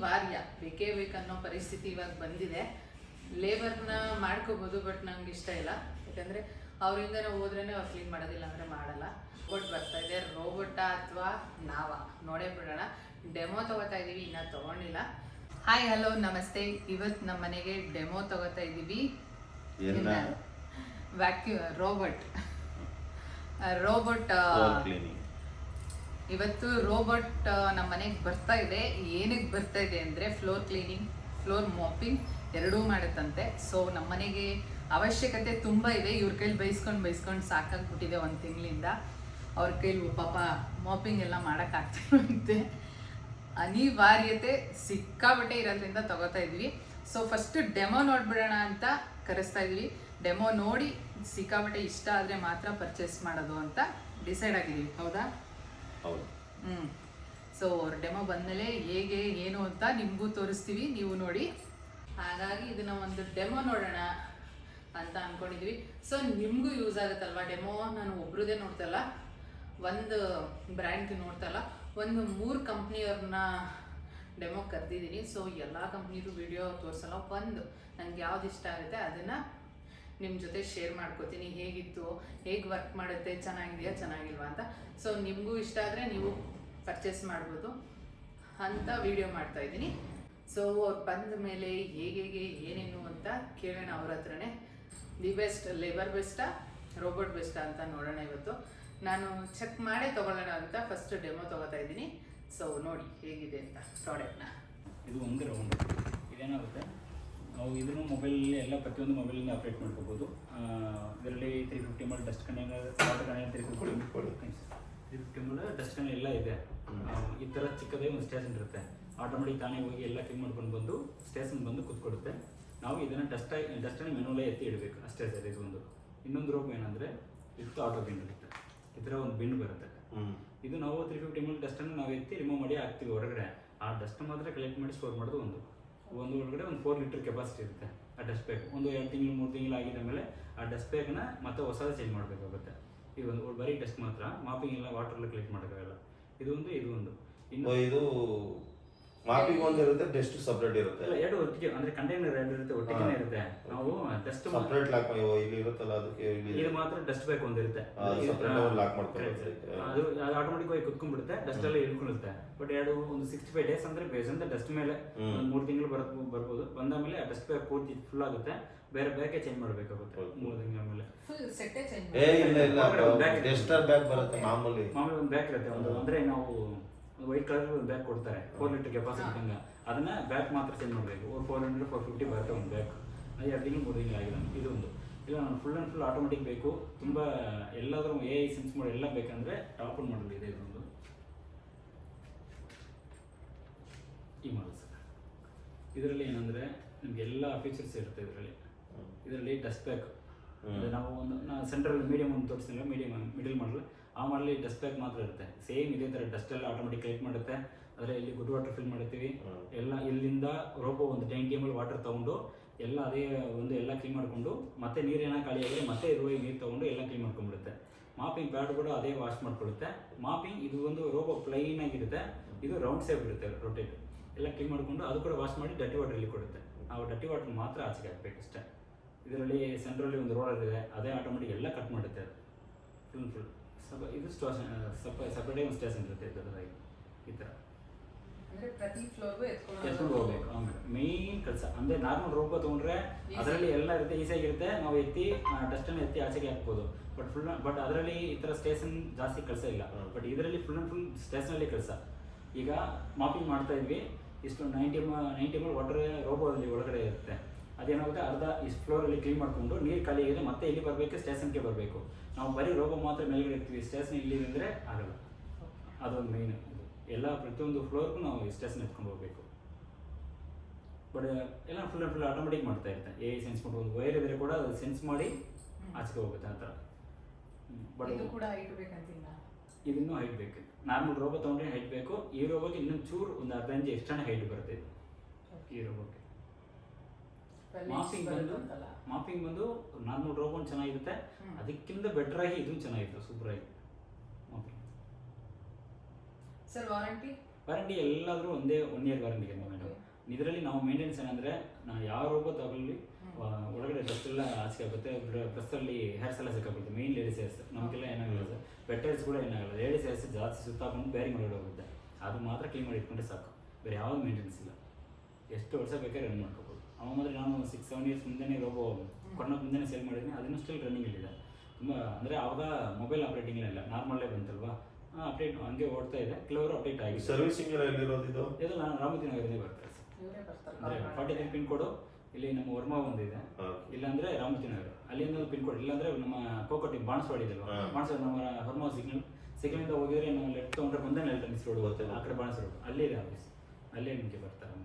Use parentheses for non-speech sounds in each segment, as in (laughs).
ಅನಿವಾರ್ಯ ಬೇಕೇ ಬೇಕನ್ನೋ ಪರಿಸ್ಥಿತಿ ಇವಾಗ ಬಂದಿದೆ. ಲೇಬರ್ನ ಮಾಡ್ಕೋಬೋದು ಬಟ್ ನಂಗೆ ಇಷ್ಟ ಇಲ್ಲ. ಯಾಕಂದರೆ ಅವರಿಂದನೇ ಹೋದ್ರೇನೆ ಅವ್ರು ಕ್ಲೀನ್ ಮಾಡೋದಿಲ್ಲ ಅಂದರೆ ಮಾಡಲ್ಲ. ರೋಬೋಟ್ ಬರ್ತಾ ಇದೆ ರೋಬೋಟಾ ಅಥವಾ ನಾವ. ನೋಡೇ ಬಿಡೋಣ. ಡೆಮೋ ತಗೋತಾ ಇದ್ದೀವಿ ಇನ್ನೂ ತಗೊಂಡಿಲ್ಲ. ಹಾಯ್ ಹಲೋ ನಮಸ್ತೆ. ಇವತ್ತು ನಮ್ಮ ಮನೆಗೆ ಡೆಮೋ ತಗೋತಾ ಇದ್ದೀವಿ? Vacuum robot robot cleaning. ಇವತ್ತು ರೋಬೋಟ್ ನಮ್ಮ ಮನೆಗೆ ಬರ್ತಾ ಇದೆ. ಏನಕ್ಕೆ ಬರ್ತಾ ಇದೆ ಅಂದರೆ ಫ್ಲೋರ್ ಕ್ಲೀನಿಂಗ್, ಫ್ಲೋರ್ ಮಾಪಿಂಗ್ ಎರಡೂ ಮಾಡುತ್ತಂತೆ. ಸೊ ನಮ್ಮ ಮನೆಗೆ ಅವಶ್ಯಕತೆ ತುಂಬ ಇದೆ. ಇವ್ರ ಕೈಲಿ ಬೈಸ್ಕೊಂಡು ಬೈಸ್ಕೊಂಡು ಸಾಕಾಗ್ಬಿಟ್ಟಿದೆ ಒಂದು ತಿಂಗಳಿಂದ. ಅವ್ರ ಕೈಲಿ ಪಾಪ ಮಾಪಿಂಗ್ ಎಲ್ಲ ಮಾಡೋಕ್ಕಾಗ್ತಿರುವಂತೆ ಅನಿವಾರ್ಯತೆ ಸಿಕ್ಕಾಬಟ್ಟೆ ಇರೋದ್ರಿಂದ ತಗೋತಾ ಇದ್ವಿ. ಸೊ ಫಸ್ಟ್ ಡೆಮೋ ನೋಡ್ಬಿಡೋಣ ಅಂತ ಕರೆಸ್ತಾ ಇದ್ವಿ. ಡೆಮೋ ನೋಡಿ ಸಿಕ್ಕಾಬಟ್ಟೆ ಇಷ್ಟ ಆದರೆ ಮಾತ್ರ ಪರ್ಚೇಸ್ ಮಾಡೋದು ಅಂತ ಡಿಸೈಡ್ ಆಗಿದ್ದೀವಿ. ಹೌದಾ? ಹೌದು. ಸೊ ಅವ್ರ ಡೆಮೋ ಬಂದಮೇಲೆ ಹೇಗೆ, ಏನು ಅಂತ ನಿಮಗೂ ತೋರಿಸ್ತೀವಿ, ನೀವು ನೋಡಿ. ಹಾಗಾಗಿ ಇದನ್ನ ಒಂದು ಡೆಮೋ ನೋಡೋಣ ಅಂತ ಅನ್ಕೊಂಡಿದ್ವಿ. ಸೊ ನಿಮಗೂ ಯೂಸ್ ಆಗುತ್ತಲ್ವಾ ಡೆಮೋ ನಾನು ಒಬ್ರದೇ ನೋಡ್ತಲ್ಲ. ಒಂದು ಬ್ರ್ಯಾಂಡ್ ನೋಡ್ತಲ್ಲ. ಒಂದು ಮೂರು ಕಂಪ್ನಿಯವ್ರನ್ನ ಡೆಮೋ ಕರೆದಿದ್ದೀನಿ. ಸೊ ಎಲ್ಲ ಕಂಪ್ನಿದು ವಿಡಿಯೋ ತೋರಿಸಲ್ಲ. ಒಂದು, ನಂಗೆ ಯಾವ್ದು ಇಷ್ಟ ಆಗುತ್ತೆ ಅದನ್ನು ನಿಮ್ಮ ಜೊತೆ ಶೇರ್ ಮಾಡ್ಕೋತೀನಿ, ಹೇಗಿತ್ತು, ಹೇಗೆ ವರ್ಕ್ ಮಾಡುತ್ತೆ, ಚೆನ್ನಾಗಿದೆಯಾ, ಚೆನ್ನಾಗಿಲ್ವಾ ಅಂತ. ಸೊ ನಿಮಗೂ ಇಷ್ಟ ಆದರೆ ನೀವು ಪರ್ಚೇಸ್ ಮಾಡ್ಬೋದು ಅಂತ ವಿಡಿಯೋ ಮಾಡ್ತಾ ಇದ್ದೀನಿ. ಸೊ ಅವ್ರು ಬಂದ ಮೇಲೆ ಹೇಗೆ ಹೇಗೆ ಏನೇನು ಅಂತ ಕೇಳೋಣ ಅವ್ರ ಹತ್ರನೇ. ದಿ ಬೆಸ್ಟ್ ಲೇಬರ್ ಬೆಸ್ಟಾ ರೋಬೋಟ್ ಬೆಸ್ಟಾ ಅಂತ ನೋಡೋಣ ಇವತ್ತು. ನಾನು ಚೆಕ್ ಮಾಡೇ ತೊಗೊಳ್ಳೋಣ ಅಂತ ಫಸ್ಟ್ ಡೆಮೋ ತೊಗೋತಾ ಇದ್ದೀನಿ. ಸೊ ನೋಡಿ ಹೇಗಿದೆ ಅಂತ ಪ್ರಾಡಕ್ಟ್ನ ಇದು ಒಂದು ರೌಂಡ್ ಇದೇನಾಗುತ್ತೆ? ನಾವು ಇದನ್ನು ಮೊಬೈಲಲ್ಲಿ ಎಲ್ಲ ಪ್ರತಿಯೊಂದು ಮೊಬೈಲಿಂದ ಆಪ್ರೇಟ್ ಮಾಡ್ಕೋಬೋದು. ಇದರಲ್ಲಿ three fifty M L dust container water container three fifty three fifty M L dust container ಎಲ್ಲ ಇದೆ. ಈ ಥರ ಚಿಕ್ಕದೇ ಒಂದು ಸ್ಟೇಷನ್ ಇರುತ್ತೆ. ಆಟೋಮೆಟಿಕ್ ತಾನೇ ಹೋಗಿ ಎಲ್ಲ ಕ್ಲೀನ್ ಮಾಡ್ಕೊಂಡು ಬಂದು ಸ್ಟೇಷನ್ ಬಂದು ಕೂತ್ಕೊಡುತ್ತೆ. ನಾವು ಇದನ್ನು ಡಸ್ಟ್ ಡಸ್ಟನ್ನು ಮೆನುವಲ್ಲೇ ಎತ್ತಿ ಇಡಬೇಕು. ಅಷ್ಟೇ ಸರ್ ಇದು ಒಂದು ಇನ್ನೊಂದು ರೋಗ ಏನಂದರೆ ಇದು ಆಟೋ ಬಿನ್ ಇರುತ್ತೆ. ಈ ಥರ ಒಂದು ಬಿನ್ ಬರುತ್ತೆ. ಇದು ನಾವು ತ್ರೀ ಫಿಫ್ಟಿ ಎಂ ಎಲ್ ಡಸ್ಟನ್ನು ನಾವು ಎತ್ತಿ ರಿಮೂವ್ ಮಾಡಿ ಹಾಕ್ತೀವಿ ಹೊರಗಡೆ. ಆ ಡಸ್ಟ್ ಮಾತ್ರ ಕಲೆಕ್ಟ್ ಮಾಡಿ ಸ್ಟೋರ್ ಮಾಡೋದು ಒಂದು. ಒಂದು ಒಳಗಡೆ ಒಂದು ಫೋರ್ ಲೀಟರ್ ಕೆಪಾಸಿಟಿ ಇರುತ್ತೆ ಆ ಡಸ್ಟ್ ಬ್ಯಾಗ್ ಒಂದು ಎರಡು ತಿಂಗಳು, ಮೂರು ತಿಂಗಳು ಆಗಿದ ಮೇಲೆ ಆ ಡಸ್ಟ್ ಬ್ಯಾಗ್ನ ಮತ್ತೆ ಹೊಸದು ಚೇಂಜ್ ಮಾಡಬೇಕಾಗುತ್ತೆ. ಇದು ಒಂದು ಬರೀ ಡಸ್ಟ್ ಮಾತ್ರ ಮಾಪಿಂಗ್ ಎಲ್ಲ ವಾಟರ್ ಕಲೆಕ್ಟ್ ಮಾಡೋಕ್ಕಾಗಲ್ಲ. ಇದು ಒಂದು ಇದು ಒಂದು. ಇನ್ನು ಇದು ಮಾಪಿಗೆ ಒಂದು ಇರುತ್ತೆ ಡಸ್ಟ್ ಸಪ್ರೇಟ್ ಇರುತ್ತೆ. ಇಲ್ಲ ಎರಡು ಒಟ್ಟಿಗೆ ಅಂದ್ರೆ ಕಂಟೈನರ್ ಎರಡು ಇರುತ್ತೆ ಒಟ್ಟಿಗೆನೇ ಇರುತ್ತೆ. ನಾವು ಡಸ್ಟ್ ಸಪ್ರೇಟ್ ಲಾಕ್ ಇಲ್ಲಿ ಇರುತ್ತಲ್ಲ ಅದಕ್ಕೆ ಇಲ್ಲಿ ಇದು ಮಾತ್ರ ಡಸ್ಟ್ ಬ್ಯಾಗ್ ಒಂದು ಇರುತ್ತೆ. ಆ, ಮಾಡ್ತಾರೆ. ಅದು ಆಟೋಮೆಟಿಕ್ ಆಗಿ ಕುತ್ಕೊಂಡ್ಬಿಡುತ್ತೆ ಡಸ್ಟ್ ಎಲ್ಲ ಇಳ್ಕೊಳ್ಳುತ್ತೆ. ಬಟ್ ಎರಡು ಒಂದು ಸಿಕ್ಸ್ಟಿ ಫೈವ್ ಡೇಸ್ ಅಂದ್ರೆ ಬೇಸ್ ಅಂತ ಡಸ್ಟ್ ಮೇಲೆ ಒಂದು ಮೂರು ತಿಂಗಳು ಬರ ಬರ್ಬೋದು. ಬಂದ ಮೇಲೆ ಆ ಡಸ್ಟ್ ಬ್ಯಾಗ್ ಪೂರ್ತಿ ಫುಲ್ ಆಗುತ್ತೆ. ಬೇರೆ ಬ್ಯಾಗೆ ಚೇಂಜ್ ಮಾಡಬೇಕಾಗುತ್ತೆ ಮೂರು ತಿಂಗಳ ಮೇಲೆ. ಫುಲ್ ಸೆಟ್ಟೇ ಚೇಂಜ್ ಏ ಇಲ್ಲ ಇಲ್ಲ. ಡಸ್ಟರ್ ಬ್ಯಾಗ್ ಬರುತ್ತೆ ಮಾಮೂಲಿ. ಮಾಮೂಲಿ ಒಂದು ಬ್ಯಾಗ್ ಇರುತ್ತೆ ಒಂದು ಅಂದ್ರೆ ನಾವು ವೈಟ್ ಕಲರ್ ಒಂದು ಬ್ಯಾಗ್ ಕೊಡ್ತಾರೆ ಫೋರ್ ಲೀಟರ್ ಕೆಪಾಸಿಟಿ ಹಂಗ ಅದನ್ನ ಬ್ಯಾಗ್ ಮಾತ್ರ ಚೇಂಜ್ ಮಾಡಬೇಕು. ಫೋರ್ ಹಂಡ್ರೆಡ್ ಫೋರ್ ಫಿಫ್ಟಿ ಬರುತ್ತೆ ಒಂದು ಬ್ಯಾಗ್ ಅದು ಎರಡು ತಿಂಗಳು ಮೂರು ತಿಂಗಳು ಆಗಿದೆ ಇದು ಒಂದು. ಇಲ್ಲ ನಾನು ಫುಲ್ ಆ್ಯಂಡ್ ಫುಲ್ ಆಟೋಮೆಟಿಕ್ ಬೇಕು. ತುಂಬ ಎಲ್ಲಾದರೂ ಎ ಐ ಸೆನ್ಸ್ ಮಾಡಿ ಎಲ್ಲ ಬೇಕಂದ್ರೆ ಟಾಪ್ ಅನ್ ಮಾಡಲ್ ಇದೆ ಇದೊಂದು. ಈ ಮಾಡಲ್ ಸರ್ ಇದರಲ್ಲಿ ಏನಂದ್ರೆ ನಿಮ್ಗೆ ಎಲ್ಲ ಫೀಚರ್ಸ್ ಇರುತ್ತೆ ಇದರಲ್ಲಿ. ಇದರಲ್ಲಿ ಡಸ್ಟ್ ಬ್ಯಾಗ್ ನಾವು ಒಂದು ಸೆಂಟ್ರಲ್ ಮೀಡಿಯಂ ಒಂದು ತೋರಿಸ್ತೀನಿ ಮೀಡಿಯಂ ಮಿಡಲ್ ಮಾಡಲ್ ಆ ಮಾಡಲಿ ಡಸ್ಟ್ ಬ್ಯಾಗ್ ಮಾತ್ರ ಇರುತ್ತೆ. ಸೇಮ್ ಇದೇ ಥರ ಡಸ್ಟ್ ಎಲ್ಲ ಆಟೋಮೆಟಿಕ್ ಕಲೆಕ್ಟ್ ಮಾಡುತ್ತೆ. ಆದರೆ ಇಲ್ಲಿ ಗುಡ್ ವಾಟರ್ ಫಿಲ್ ಮಾಡ್ತೀವಿ. ಎಲ್ಲ ಇಲ್ಲಿಂದ ರೋಬೋ ಒಂದು ಟ್ಯಾಂಕಿ ಎಂ ವಾಟರ್ ತಗೊಂಡು ಎಲ್ಲ ಅದೇ ಒಂದು ಎಲ್ಲ ಕ್ಲೀನ್ ಮಾಡಿಕೊಂಡು ಮತ್ತೆ ನೀರೇನ ಖಾಲಿ ಆಗಿದ್ರೆ ಮತ್ತೆ ಇರುವ ನೀರು ತಗೊಂಡು ಎಲ್ಲ ಕ್ಲೀನ್ ಮಾಡ್ಕೊಂಡ್ಬಿಡುತ್ತೆ. ಮಾಪಿಂಗ್ ಪ್ಯಾಡ್ ಕೂಡ ಅದೇ ವಾಶ್ ಮಾಡ್ಕೊಳ್ಳುತ್ತೆ. ಮಾಪಿಂಗ್ ಇದು ಒಂದು ರೋಬೋ ಪ್ಲೈನ್ ಆಗಿರುತ್ತೆ ಇದು ರೌಂಡ್ ಸೇಫ್ ಇರುತ್ತೆ ರೊಟೇಟ್ ಎಲ್ಲ ಕ್ಲೀನ್ ಮಾಡಿಕೊಂಡು ಅದು ಕೂಡ ವಾಶ್ ಮಾಡಿ ಡಟ್ಟಿ ವಾಟರ್ ಇಲ್ಲಿ ಕೊಡುತ್ತೆ. ನಾವು ಡಟ್ಟಿ ವಾಟರ್ ಮಾತ್ರ ಆಚೆಗೆ ಹಾಕ್ಬೇಕು ಅಷ್ಟೇ. ಇದರಲ್ಲಿ ಸೆಂಟ್ರಲ್ಲಿ ಒಂದು ರೋಲರ್ ಇದೆ ಅದೇ ಆಟೋಮೆಟಿಕ್ ಎಲ್ಲ ಕಟ್ ಮಾಡುತ್ತೆ ಅದು. ಫುಲ್ ಫುಲ್ ಸಪ ಇದು ಸ್ಟೇಷನ್ ಸಪ ಸಪ್ರೇಟೇ ಒಂದು ಸ್ಟೇಷನ್ ಇರುತ್ತೆ ರೈಟ್ ಈ ಥರ. ಅಂದ್ರೆ ಪ್ರತಿ ಫ್ಲೋರ್ಗೂ ಎತ್ಕೊಂಡು ಎತ್ಕೊಂಡು ಹೋಗ್ಬೇಕು ಆಮೇಲೆ ಮೇನ್ ಕೆಲಸ ಅಂದ್ರೆ ನಾರ್ಮಲ್ ರೋಬೋ ತಗೊಂಡ್ರೆ ಅದರಲ್ಲಿ ಎಲ್ಲ ಇರುತ್ತೆ ಈಸಿಯಾಗಿರುತ್ತೆ ನಾವು ಎತ್ತಿ ಡಸ್ಟನ್ನು ಎತ್ತಿ ಆಚೆಗೆ ಹಾಕ್ಬೋದು. ಬಟ್ ಫುಲ್ ಬಟ್ ಅದರಲ್ಲಿ ಈ ಥರ ಸ್ಟೇಷನ್ ಜಾಸ್ತಿ ಕೆಲಸ ಇಲ್ಲ. ಬಟ್ ಇದರಲ್ಲಿ ಫುಲ್ ಅಂಡ್ ಫುಲ್ ಸ್ಟೇಷನಲ್ಲಿ ಕೆಲಸ. ಈಗ ಮಾಪಿಂಗ್ ಮಾಡ್ತಾ ಇದ್ವಿ. ಇಷ್ಟು ನೈಂಟಿ ನೈಂಟಿ ಎಂ ವಾಟರ್ ರೋಬೋದಲ್ಲಿ ಒಳಗಡೆ ಇರುತ್ತೆ. ಅದೇನಾಗುತ್ತೆ ಅರ್ಧ ಇಷ್ಟು ಫ್ಲೋರಲ್ಲಿ ಕ್ಲೀನ್ ಮಾಡಿಕೊಂಡು ನೀರು ಖಾಲಿ ಆಗಿದೆ ಮತ್ತೆ ಇಲ್ಲಿ ಬರಬೇಕು ಸ್ಟೇಷನ್ಗೆ ಬರಬೇಕು. ನಾವು ಬರೀ ರೋಬೋ ಮಾತ್ರ ಮೇಲ್ಗಡೆ ಇರ್ತೀವಿ ಸ್ಟೇಷನ್ ಇಲ್ಲಿ ಅಂದರೆ ಆಗಲ್ಲ ಅದೊಂದು ಮೇನ್ ಎಲ್ಲ ಪ್ರತಿಯೊಂದು ಫ್ಲೋರ್ಗೂ ನಾವು ಸ್ಟೇಷನ್ ಎತ್ಕೊಂಡು ಹೋಗಬೇಕು. ಬಟ್ ಎಲ್ಲ ಫುಲ್ ಫುಲ್ ಆಟೋಮೆಟಿಕ್ ಮಾಡ್ತಾ ಇರ್ತಾರೆ ಎ ಸೆನ್ಸ್ ಮಾಡ್ಬೋದು ಒಂದು ವೈರ್ ಇದ್ರೆ ಕೂಡ ಅದು ಸೆನ್ಸ್ ಮಾಡಿ ಆಚೆಗೆ ಹೋಗುತ್ತೆ ಆ ಥರ. ಬಟ್ ಇದು ಕೂಡ ಇಡ್ಬೇಕಂತಿಲ್ಲ ಇದನ್ನು ಹೈಟ್ ಬೇಕು. ನಾರ್ಮಲ್ ರೋಬೋ ತೊಗೊಂಡ್ರೆ ಹೈಟ್ ಬೇಕು. ಈ ರೋಬೋಗೆ ಇನ್ನೊಂದು ಚೂರು ಒಂದು ಅರ್ಧ ಇಂಚ್ ಎಕ್ಸ್ಟ್ರಾ ಹೈಟ್ ಬರುತ್ತೆ ಈ ರೋಬೋಗೆ ಮಾಸಿಂಗ್ ಬಂದು ಅಂತಲ್ಲ ಮಾಪಿಂಗ್ ಬಂದು ನಾರ್ಮಲ್ ರೋಬೋನ್ ಚೆನ್ನಾಗಿರುತ್ತೆ. ಅದಕ್ಕಿಂತ ಬೆಟರ್ ಆಗಿ ಇದು ಚೆನ್ನಾಗಿತ್ತು ಸೂಪರ್ ಆಗಿ. ಸರ್ ವಾರಂಟಿ ವಾರಂಟಿ ಎಲ್ಲಾದರೂ ಒಂದೇ ಒನ್ ಇಯರ್ ವಾರಂಟಿ ಇದೆ ಮೇಡಮ್ ಇದರಲ್ಲಿ ನಾವು ಮೇಂಟೆನೆನ್ಸ್ ಏನಂದ್ರೆ ನಾವು ಯಾವ ರೋಬೋ ತಗೊಳ್ಳಿ ಒಳಗಡೆ ಡ್ರೆಸ್ ಎಲ್ಲ ಆಚೆ ಆಗುತ್ತೆ ಡ್ರೆಸ್ಸಲ್ಲಿ ಹೇರ್ಸ್ ಎಲ್ಲ ಸಿಕ್ಕಾಗುತ್ತೆ ಮೇನ್ ಲೇಡೀಸ್ ಹೇರ್ಸ್ ನಮಗೆಲ್ಲ ಏನಾಗಲ್ಲ ಸರ್ ಬೆಟರ್ಸ್ ಕೂಡ ಏನಾಗಲ್ಲ. ಲೇಡೀಸ್ ಹೇರ್ಸ್ ಜಾಸ್ತಿ ಸುತ್ತಾಕೊಂಡು ಬೇರೆ ಮಾಡಿ ಹೋಗುತ್ತೆ. ಅದು ಮಾತ್ರ ಕ್ಲೀನ್ ಮಾಡಿ ಇಟ್ಕೊಂಡ್ರೆ ಸಾಕು. ಬೇರೆ ಯಾವ್ದು ಮೇಂಟೆನೆನ್ಸ್ ಇಲ್ಲ. ಎಷ್ಟು ವರ್ಷ ಬೇಕಾದ್ರೆ ರನ್ ಮಾಡ್ಕೋಬೋದು. ಅವ ಮಾತ್ರ ನಾನು ಸಿಕ್ಸ್ ಸೆವೆನ್ ಇಯರ್ಸ್ ಮುಂದೆನೇ ರೋಬೋ ಕೊಂಡೋಗಿ ಮುಂದೆನೇ ಸೇಲ್ ಮಾಡಿದ್ದೀನಿ ಅದನ್ನು ಸ್ಟಿಲ್ ರನ್ನಿಂಗ್ ಇದೆ. ತುಂಬ ಅಂದರೆ ಆವಾಗ ಮೊಬೈಲ್ ಆಪ್ರೇಟಿಂಗ್ ಇಲ್ಲ ನಾರ್ಮಲ್ಲೇ ಬಂತಲ್ವಾ? ಅಪ್ಡೇಟ್ ಹಂಗೆ ಓಡ್ತಾ ಇದೆ ಕೆಲವರು ಅಪ್ಡೇಟ್ ಆಗಿದೆ. ಸರ್ವಿಸಿಂಗ್ ಎಲ್ಲ ಎಲ್ಲಿರೋದು ಇದು? ಇದು ನಾನು ರಾಮತಿ ನಗರದಲ್ಲಿ ಬರ್ತಾರೆ. ಅಂದರೆ ಫಾರ್ಟಿ ತ್ರೀ ಪಿನ್ ಕೋಡು ಇಲ್ಲಿ ನಮ್ಮ ವರ್ಮಾ ಒಂದಿದೆ. ಇದೆ ಇಲ್ಲಾಂದ್ರೆ ರಾಮತಿ ನಗರ ಅಲ್ಲಿಂದ ಪಿನ್ ಕೋಡ್ ಇಲ್ಲಾಂದ್ರೆ ನಮ್ಮ ಕೋಕೋಟಿ ಬಾಣಸ್ವಾಡಿ ಹಾ. ಬಾಣಸ್ವಾಡಿ ನಮ್ಮ ಹೊರ್ಮಾ ಸಿಗ್ನಲ್ ಸಿಗ್ನಲಿಂದ ಹೋಗಿದ್ರೆ ನಾವು ಲೆಫ್ಟ್ ತೊಗೊಂಡ್ರೆ ಮುಂದೆ ಎಲೆಕ್ಟ್ರಾನಿಕ್ಸ್ ರೋಡ್ ಗೊತ್ತಿಲ್ಲ. ಆ ಕಡೆ ಬಾಣಸ ರೋಡ್ ಅಲ್ಲೇ ಇದೆ ಆಫೀಸ್ ಅಲ್ಲೇ ನಿಮಗೆ ಬರ್ತಾರೆ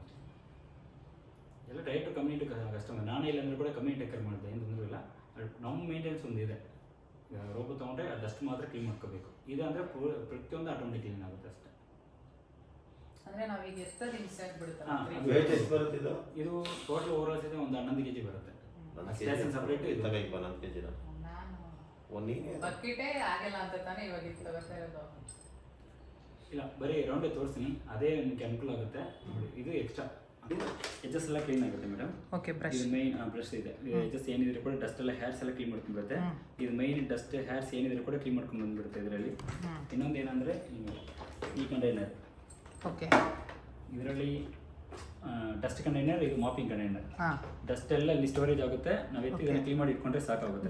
ಎಲ್ಲ ಡೈರೆಕ್ಟ್ ಕಮ್ಯುನಿಟಿ ಕಸ್ಟಮರ್ ನಾನೇ ಇಲ್ಲ. ಅಂದ್ರೆ ಕೂಡ ಕಮ್ಯುನಿಟಿ ಟೇಕರ್ ಮಾಡಿದೆ ಏನು ತೊಂದರೆ ಇಲ್ಲ. ನಮ್ಮ ಮೇಂಟೆನೆನ್ಸ್ ಒಂದು ಇದೆ. ರೋಬೋ ತೊಗೊಂಡ್ರೆ ಅದಷ್ಟು ಮಾತ್ರ ಕ್ಲೀನ್ ಮಾಡ್ಕೋಬೇಕು. ಇದು ಅಂದರೆ ಪ್ರತಿಯೊಂದು ಆಟೋಮೆಟಿಕ್ ಕ್ಲೀನ್ ಆಗುತ್ತೆ ಅಷ್ಟೇ. ಅಂದ್ರೆ ವೇಟ್ ಎಷ್ಟು ಬರುತ್ತೆ ಇದು? ಇದು ಟೋಟಲ್ ಓವರ್ ಇದೆ ಒಂದು ಹನ್ನೊಂದು ಕೆ ಜಿ ಬರುತ್ತೆ ಸಪ್ರೇಟ್ ಇದು. ಹನ್ನೊಂದು ಕೆ ಜಿನ ಬಕೆಟೇ ಆಗಲ್ಲ ಅಂತ ತಾನೇ ಇವಾಗ ಇದು ತಗೋತಾ ಇರೋದು. ಇಲ್ಲ ಬರೀ ರೌಂಡೇ ತೋರಿಸ್ತೀನಿ. ಅದೇ ನಿಮಗೆ ಅನುಕೂಲ ಆಗುತ್ತೆ. ನೋಡಿ ಇದು ಎಕ್ಸ್ಟ್ರಾ ಎಜಸ್ ಎಲ್ಲ ಕ್ಲೀನ್ ಆಗುತ್ತೆ ಮೇಡಮ್ ಓಕೆ ಇದು ಮೈನ್ ಬ್ರಷ್ ಇದೆ. ಎಜಸ್ ಏನಿದ್ರೆ ಕೂಡ ಡಸ್ಟ್ ಎಲ್ಲ ಹೇರ್ಸ್ ಎಲ್ಲ ಕ್ಲೀನ್ ಮಾಡ್ಕೊಂಡ್ಬಿಡುತ್ತೆ. ಇದು ಮೈನ್ ಡಸ್ಟ್ ಹೇರ್ಸ್ ಏನಿದ್ರೆ ಕೂಡ ಕ್ಲೀನ್ ಮಾಡ್ಕೊಂಡು ಬಂದ್ಬಿಡುತ್ತೆ ಇದರಲ್ಲಿ. ಇನ್ನೊಂದು ಏನಂದ್ರೆ ಈ- ಕಂಟೈನರ್ ಓಕೆ ಇದರಲ್ಲಿ ಡಸ್ಟ್ ಕಂಟೈನರ್ ಇದು ಮಾಪಿಂಗ್ ಕಂಟೈನರ್ ಡಸ್ಟ್ ಎಲ್ಲ ಇಲ್ಲಿ ಸ್ಟೋರೇಜ್ ಆಗುತ್ತೆ. ನಾವು ಎತ್ತಿ ಇದನ್ನ ಕ್ಲೀನ್ ಮಾಡಿ ಇಟ್ಕೊಂಡ್ರೆ ಸಾಕಾಗುತ್ತೆ?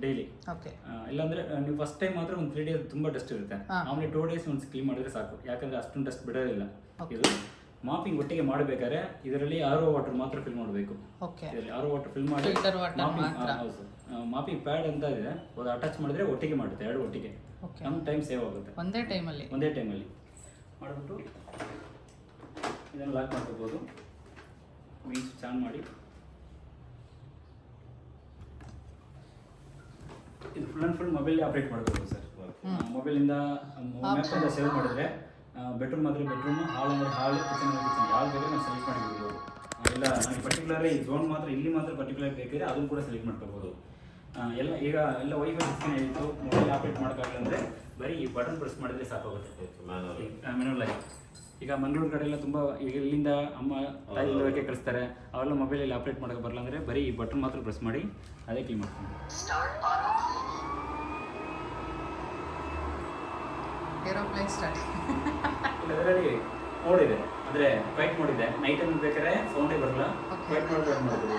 ಡೈಲಿ ಓಕೆ ಇಲ್ಲಾಂದ್ರೆ ನೀವು ಫಸ್ಟ್ ಟೈಮ್ ಮಾತ್ರ ಒಂದು ತ್ರೀ ಡೇಸ್ ತುಂಬಾ ಡಸ್ಟ್ ಇರುತ್ತೆ. ಆಮೇಲೆ ಟೂ ಡೇಸ್ ಒಂದು ಕ್ಲೀನ್ ಮಾಡಿದ್ರೆ ಸಾಕು. ಯಾಕಂದ್ರೆ ಅಷ್ಟೊಂದು ಡಸ್ಟ್ ಬಿಡೋದಿಲ್ಲ. ಇದು ಮಾಪಿಂಗ್ ಒಟ್ಟಿಗೆ ಮಾಡಬೇಕಾದ್ರೆ ಇದರಲ್ಲಿ ಆರೋ ವಾಟರ್ ಮಾತ್ರ ಫಿಲ್ ಮಾಡಬೇಕು. ಓಕೆ ಇದರಲ್ಲಿ ಆರೋ ವಾಟರ್ ಫಿಲ್ ಮಾಡಿ ಫಿಲ್ಟರ್ ವಾಟರ್ ಮಾತ್ರ. ಮಾಪಿಂಗ್ ಪ್ಯಾಡ್ ಅಂತ ಇದೆ. ಅದು ಅಟ್ಯಾಚ್ ಮಾಡಿದ್ರೆ ಒಟ್ಟಿಗೆ ಮಾಡುತ್ತೆ ಎರಡು ಒಟ್ಟಿಗೆ. ನಮ್ಮ ಟೈಮ್ ಸೇವ್ ಆಗುತ್ತೆ. ಒಂದೇ ಟೈಮಲ್ಲಿ ಒಂದೇ ಟೈಮಲ್ಲಿ ಮಾಡಿಬಿಟ್ಟು ಇದನ್ನು ಲಾಕ್ ಮಾಡ್ಕೋಬೋದು. ಮೀನ್ಸ್ ಚಾನ್ ಮಾಡಿ. ಇದು full and full mobile operate ಮಾಡ್ಕೋಬೋದು ಸರ್. ಮೊಬೈಲಿಂದ ಮ್ಯಾಪಿಂದ ಸೇವ್ ಮಾಡಿದ್ರೆ ಬೆಡ್ರೂಮ್ ಆದರೆ ಬೆಡ್ರೂಮ್ ಹಾಲ್ ಅಂದರೆ ಹಾಲ್ ಕಿಚನ್ ಅಂದರೆ ಕಿಚನ್ ಯಾವ್ದು ಬೇಕಾದ್ರೆ ನಾವು ಸೆಲೆಕ್ಟ್ ಮಾಡಿಬಿಡ್ಬೋದು ಆ, ಇಲ್ಲ ನನಗೆ ಪರ್ಟಿಕ್ಯುಲರ್ ಈ ಝೋನ್ ಮಾತ್ರ ಇಲ್ಲಿ ಮಾತ್ರ ಪರ್ಟಿಕ್ಯುಲರ್ ಬೇಕಿದ್ರೆ ಅದನ್ನು ಕೂಡ ಸೆಲೆಕ್ಟ್ ಮಾಡ್ಕೋಬೋದು. ಎಲ್ಲ ಈಗ ಎಲ್ಲ ವೈಫೈ ಸಿಸ್ಟಮ್ ಹೇಳಿತ್ತು ಮೊಬೈಲ್ ಆಪ್ರೇಟ್ ಮಾಡೋಕ್ಕಾಗಲ್ಲ ಅಂದರೆ ಬರೀ ಈ ಬಟನ್ ಪ್ರೆಸ್ ಮಾಡಿದ್ರೆ ಸಾಕಾಗುತ್ತೆ. ಮೆನುವಲ್ ಆಗಿ ಈಗ ಮಂಗಳೂರು ಕಡೆ ಎಲ್ಲ ತುಂಬ ಈಗ ಇಲ್ಲಿಂದ ಅಮ್ಮ ತಾಯಿ ಇಲ್ಲದಕ್ಕೆ ಕಳಿಸ್ತಾರೆ. ಅವೆಲ್ಲ ಮೊಬೈಲಲ್ಲಿ ಆಪ್ರೇಟ್ ಮಾಡೋಕೆ ಬರಲ್ಲ ಅಂದರೆ ಬರೀ ಈ ಬಟನ್ ಮಾತ್ರ ಪ್ರೆಸ್ ಮಾಡಿ ಅದೇ ಕ್ಲೀನ್ ಮಾಡ್ಕೊಂಡು ಏರೋಪ್ಲೇನ್ ಸ್ಟಾರ್ಟ್ ಅದರಲ್ಲಿ ನೋಡಿದೆ ಅಂದ್ರೆ ಅಂದರೆ ನೋಡಿದೆ ನೈಟ್ ಅಲ್ಲಿ ಬೇಕಾದ್ರೆ ಸೌಂಡೇ ಬರಲ್ಲ. ಕ್ವೈಟ್ ಮೋಡ್ ರನ್ ಮಾಡ್ಬೋದು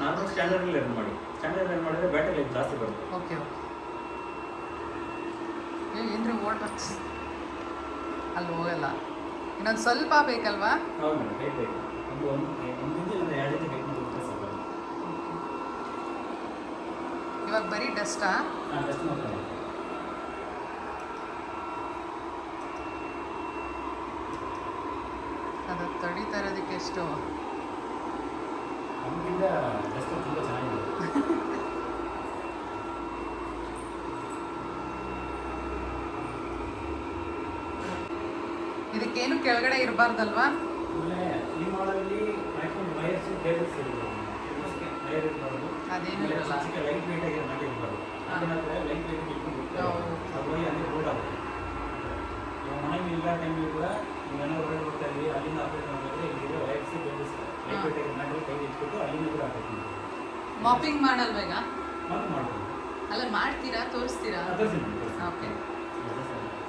ನಾರ್ಮಲ್ ಸ್ಟ್ಯಾಂಡರ್ಡಲ್ಲಿ ರನ್ ಮಾಡಿ. ಸ್ಟ್ಯಾಂಡರ್ಡ್ ರನ್ ಮಾಡಿದ್ರೆ ಬ್ಯಾಟರಿ ಜಾಸ್ತಿ ಬರುತ್ತೆ. ಓಕೆ ಓಕೆ ಏನ್ರಿ ಓಡ್ ಅಲ್ಲಿ ಹೋಗಲ್ಲ. ಇನ್ನೊಂದು ಸ್ವಲ್ಪ ಬೇಕಲ್ವಾ? ಹೌದು ಬೇಕು ಬೇಕು ಒಂದು ಒಂದು ಒಂದು ಎರಡು ದಿನ ಬೇಕು ಮಾಡಿದ್ರೆ ಇವಾಗ ಬರೀ ಡಸ್ಟಾ ಹಾಂ ಜಸ್ಟ್ ಮಾತ್ರ. ಎಷ್ಟು (laughs) ಇದಕ್ಕೇನು ಕೆಳಗಡೆ ಇರಬಾರ್ದಲ್ವಾ? ಅದೇನು ಇರಲ್ಲ. ಲೈಟ್ ಹೋಗ್ತಾ ಇದ್ವಿ ಅಲ್ಲಿಂದ ಆಪರೇಟ್ ಮಾಡಿದ್ರೆ ಇಲ್ಲಿರೋ ಕೈ ಇಟ್ಬಿಟ್ಟು ಅಲ್ಲಿಂದ ಕೂಡ ಆಪರೇಟ್ ಮಾಡ್ತೀವಿ ಮಾಪಿಂಗ್ ಮಾಡಲ್ವಾ ಈಗ? ಅಲ್ಲ ಮಾಡ್ತೀರಾ? ತೋರಿಸ್ತೀರಾ? ತೋರಿಸಿ ಓಕೆ.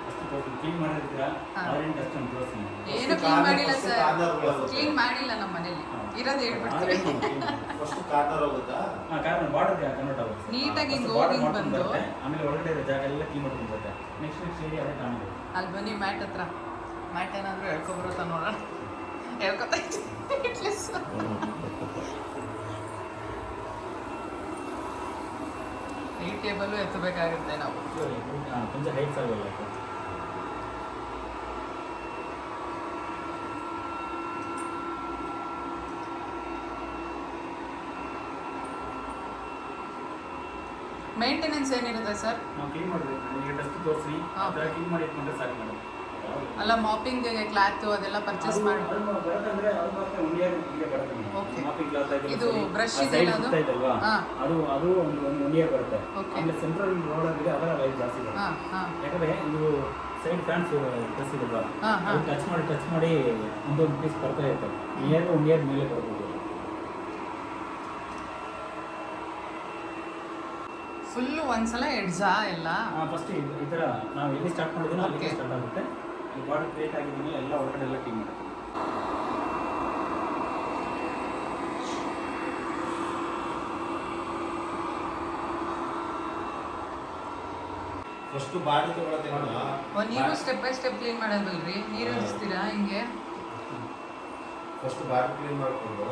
ಅಷ್ಟು ಕ್ಲೀನ್ ಮಾಡಿರ್ತೀರಾ? ಹಾ. ಅವ್ರೇನು ಟೆಸ್ಟ್ ಅಂತ ತೋರಿಸ್ತೀನಿ. ಏನು ಕ್ಲೀನ್ ಮಾಡಿಲ್ಲ ಸರ್. ಕ್ಲೀನ್ ಮಾಡಿಲ್ಲ ನಮ್ಮ ಮನೇಲಿ. ಇರೋದು ಹೇಳ್ಬಿಡ್ತೀವಿ. ಫಸ್ಟ್ ಕಾರ್ನರ್ ಹೋಗುತ್ತಾ? ಹಾ ಕಾರಣ ವಾಟರ್ ಕನ್ವರ್ಟ್ ಆಗುತ್ತೆ ನೀಟಾಗಿ ಹಿಂಗ್ ಹೋಗಿ ಬಂದು- ಆಮೇಲೆ ಒಳಗಡೆ ಇರೋ ಜಾಗ ಎಲ್ಲ ಕ್ಲೀನ್ ಮಾಡ್ಕೊಂಡು ಬರುತ್ತೆ. ನೆಕ್ಸ್ಟ್ ನೆಕ್ಸ್ಟ್ ಏರಿಯಾ ಅದೇ ಕಾಣಬಹುದು ಅಲ್ಲಿ ಬನ್ನಿ ಮ್ಯಾಟ್ ಹತ್ರ? ಮ್ಯಾಟ್ ಏನಾದರೂ ಹೇಳ್ಕೊಬರುತ್ತ ನೋಡೋಣ. ಹೇಳ್ಕೊತಾ ಈ ಟೇಬಲ್ಲು ಎತ್ತಬೇಕಾಗುತ್ತೆ ನಾವು. ಮೇಂಟೆನೆನ್ಸ್ ಏನಿರುತ್ತೆ ಸರ್? ನಾವು ಕ್ಲೀನ್ ಮಾಡಬೇಕು. ನಿಮಗೆ ಡಸ್ಟ್ ತೋರಿಸಿ ಕ್ಲೀನ್ ಮಾಡಿ ಇಟ್ಕೊಂಡ್ರೆ ಸಾಕು ಮೇಡಮ್ ಅಲ್ಲ ಮಾಪಿಂಗ್ ಕ್ಲಾತ್ ಅದೆಲ್ಲ ಪರ್ಚೇಸ್ ಮಾಡಿ. ಒನ್ ಇದು ಬ್ರಷ್ ಇದೆ ಅದು? ಅದು ಅದು ಒಂದು ಒಂದು ಒನ್ ಇಯರ್ ಬರುತ್ತೆ. ಆಮೇಲೆ ಸೆಂಟ್ರಲ್ ರೋಡ್ ಆಗಿದೆ ಅದರ ಲೈಫ್ ಜಾಸ್ತಿ ಬರುತ್ತೆ. ಯಾಕಂದ್ರೆ ಇದು ಸೈಡ್ ಫ್ಯಾನ್ಸ್ ಡ್ರೆಸ್ ಇದೆ ಹಾ. ಟಚ್ ಮಾಡಿ ಟಚ್ ಮಾಡಿ ಒಂದೊಂದು ಪೀಸ್ ಬರ್ತಾ ಇರುತ್ತೆ. ಇಯರ್ ಒಂದು ಇಯರ್ ಮೇಲೆ ಬರ್ಬೋದು. ಫುಲ್ ಒಂದ್ಸಲ ಎಡ್ಜಾ ಎಲ್ಲ? ಫಸ್ಟ್ ಈ ಥರ ನಾವು ಎಲ್ಲಿ ಸ್ಟಾರ್ಟ್ ಮಾಡಿದ್ವಿ ಅಲ್ಲಿಗೆ Okay. ಸ್ಟಾರ್ಟ್ ಆಗುತ್ತೆ. ಈ ಬಾರ್ಡರ್ ಕ್ರಿಯೇಟ್ ಆಗಿದ್ಮೇಲೆ ಎಲ್ಲ ಹೊರಗಡೆ ಎಲ್ಲ ಕ್ಲೀನ್ ಮಾಡ್ತೀವಿ. ಫಸ್ಟ್ ಬಾಡಿ ತಗೊಳತ್ತೆ ಓ, ನೀವು ಸ್ಟೆಪ್ ಬೈ ಸ್ಟೆಪ್ ಕ್ಲೀನ್ ಮಾಡೋದಲ್ರಿ? ನೀರು ಹರಿಸ್ತೀರಾ ಹಿಂಗೆ? ಫಸ್ಟ್ ಬಾಡಿ ಕ್ಲೀನ್ ಮಾಡ್ಕೊಂಡು.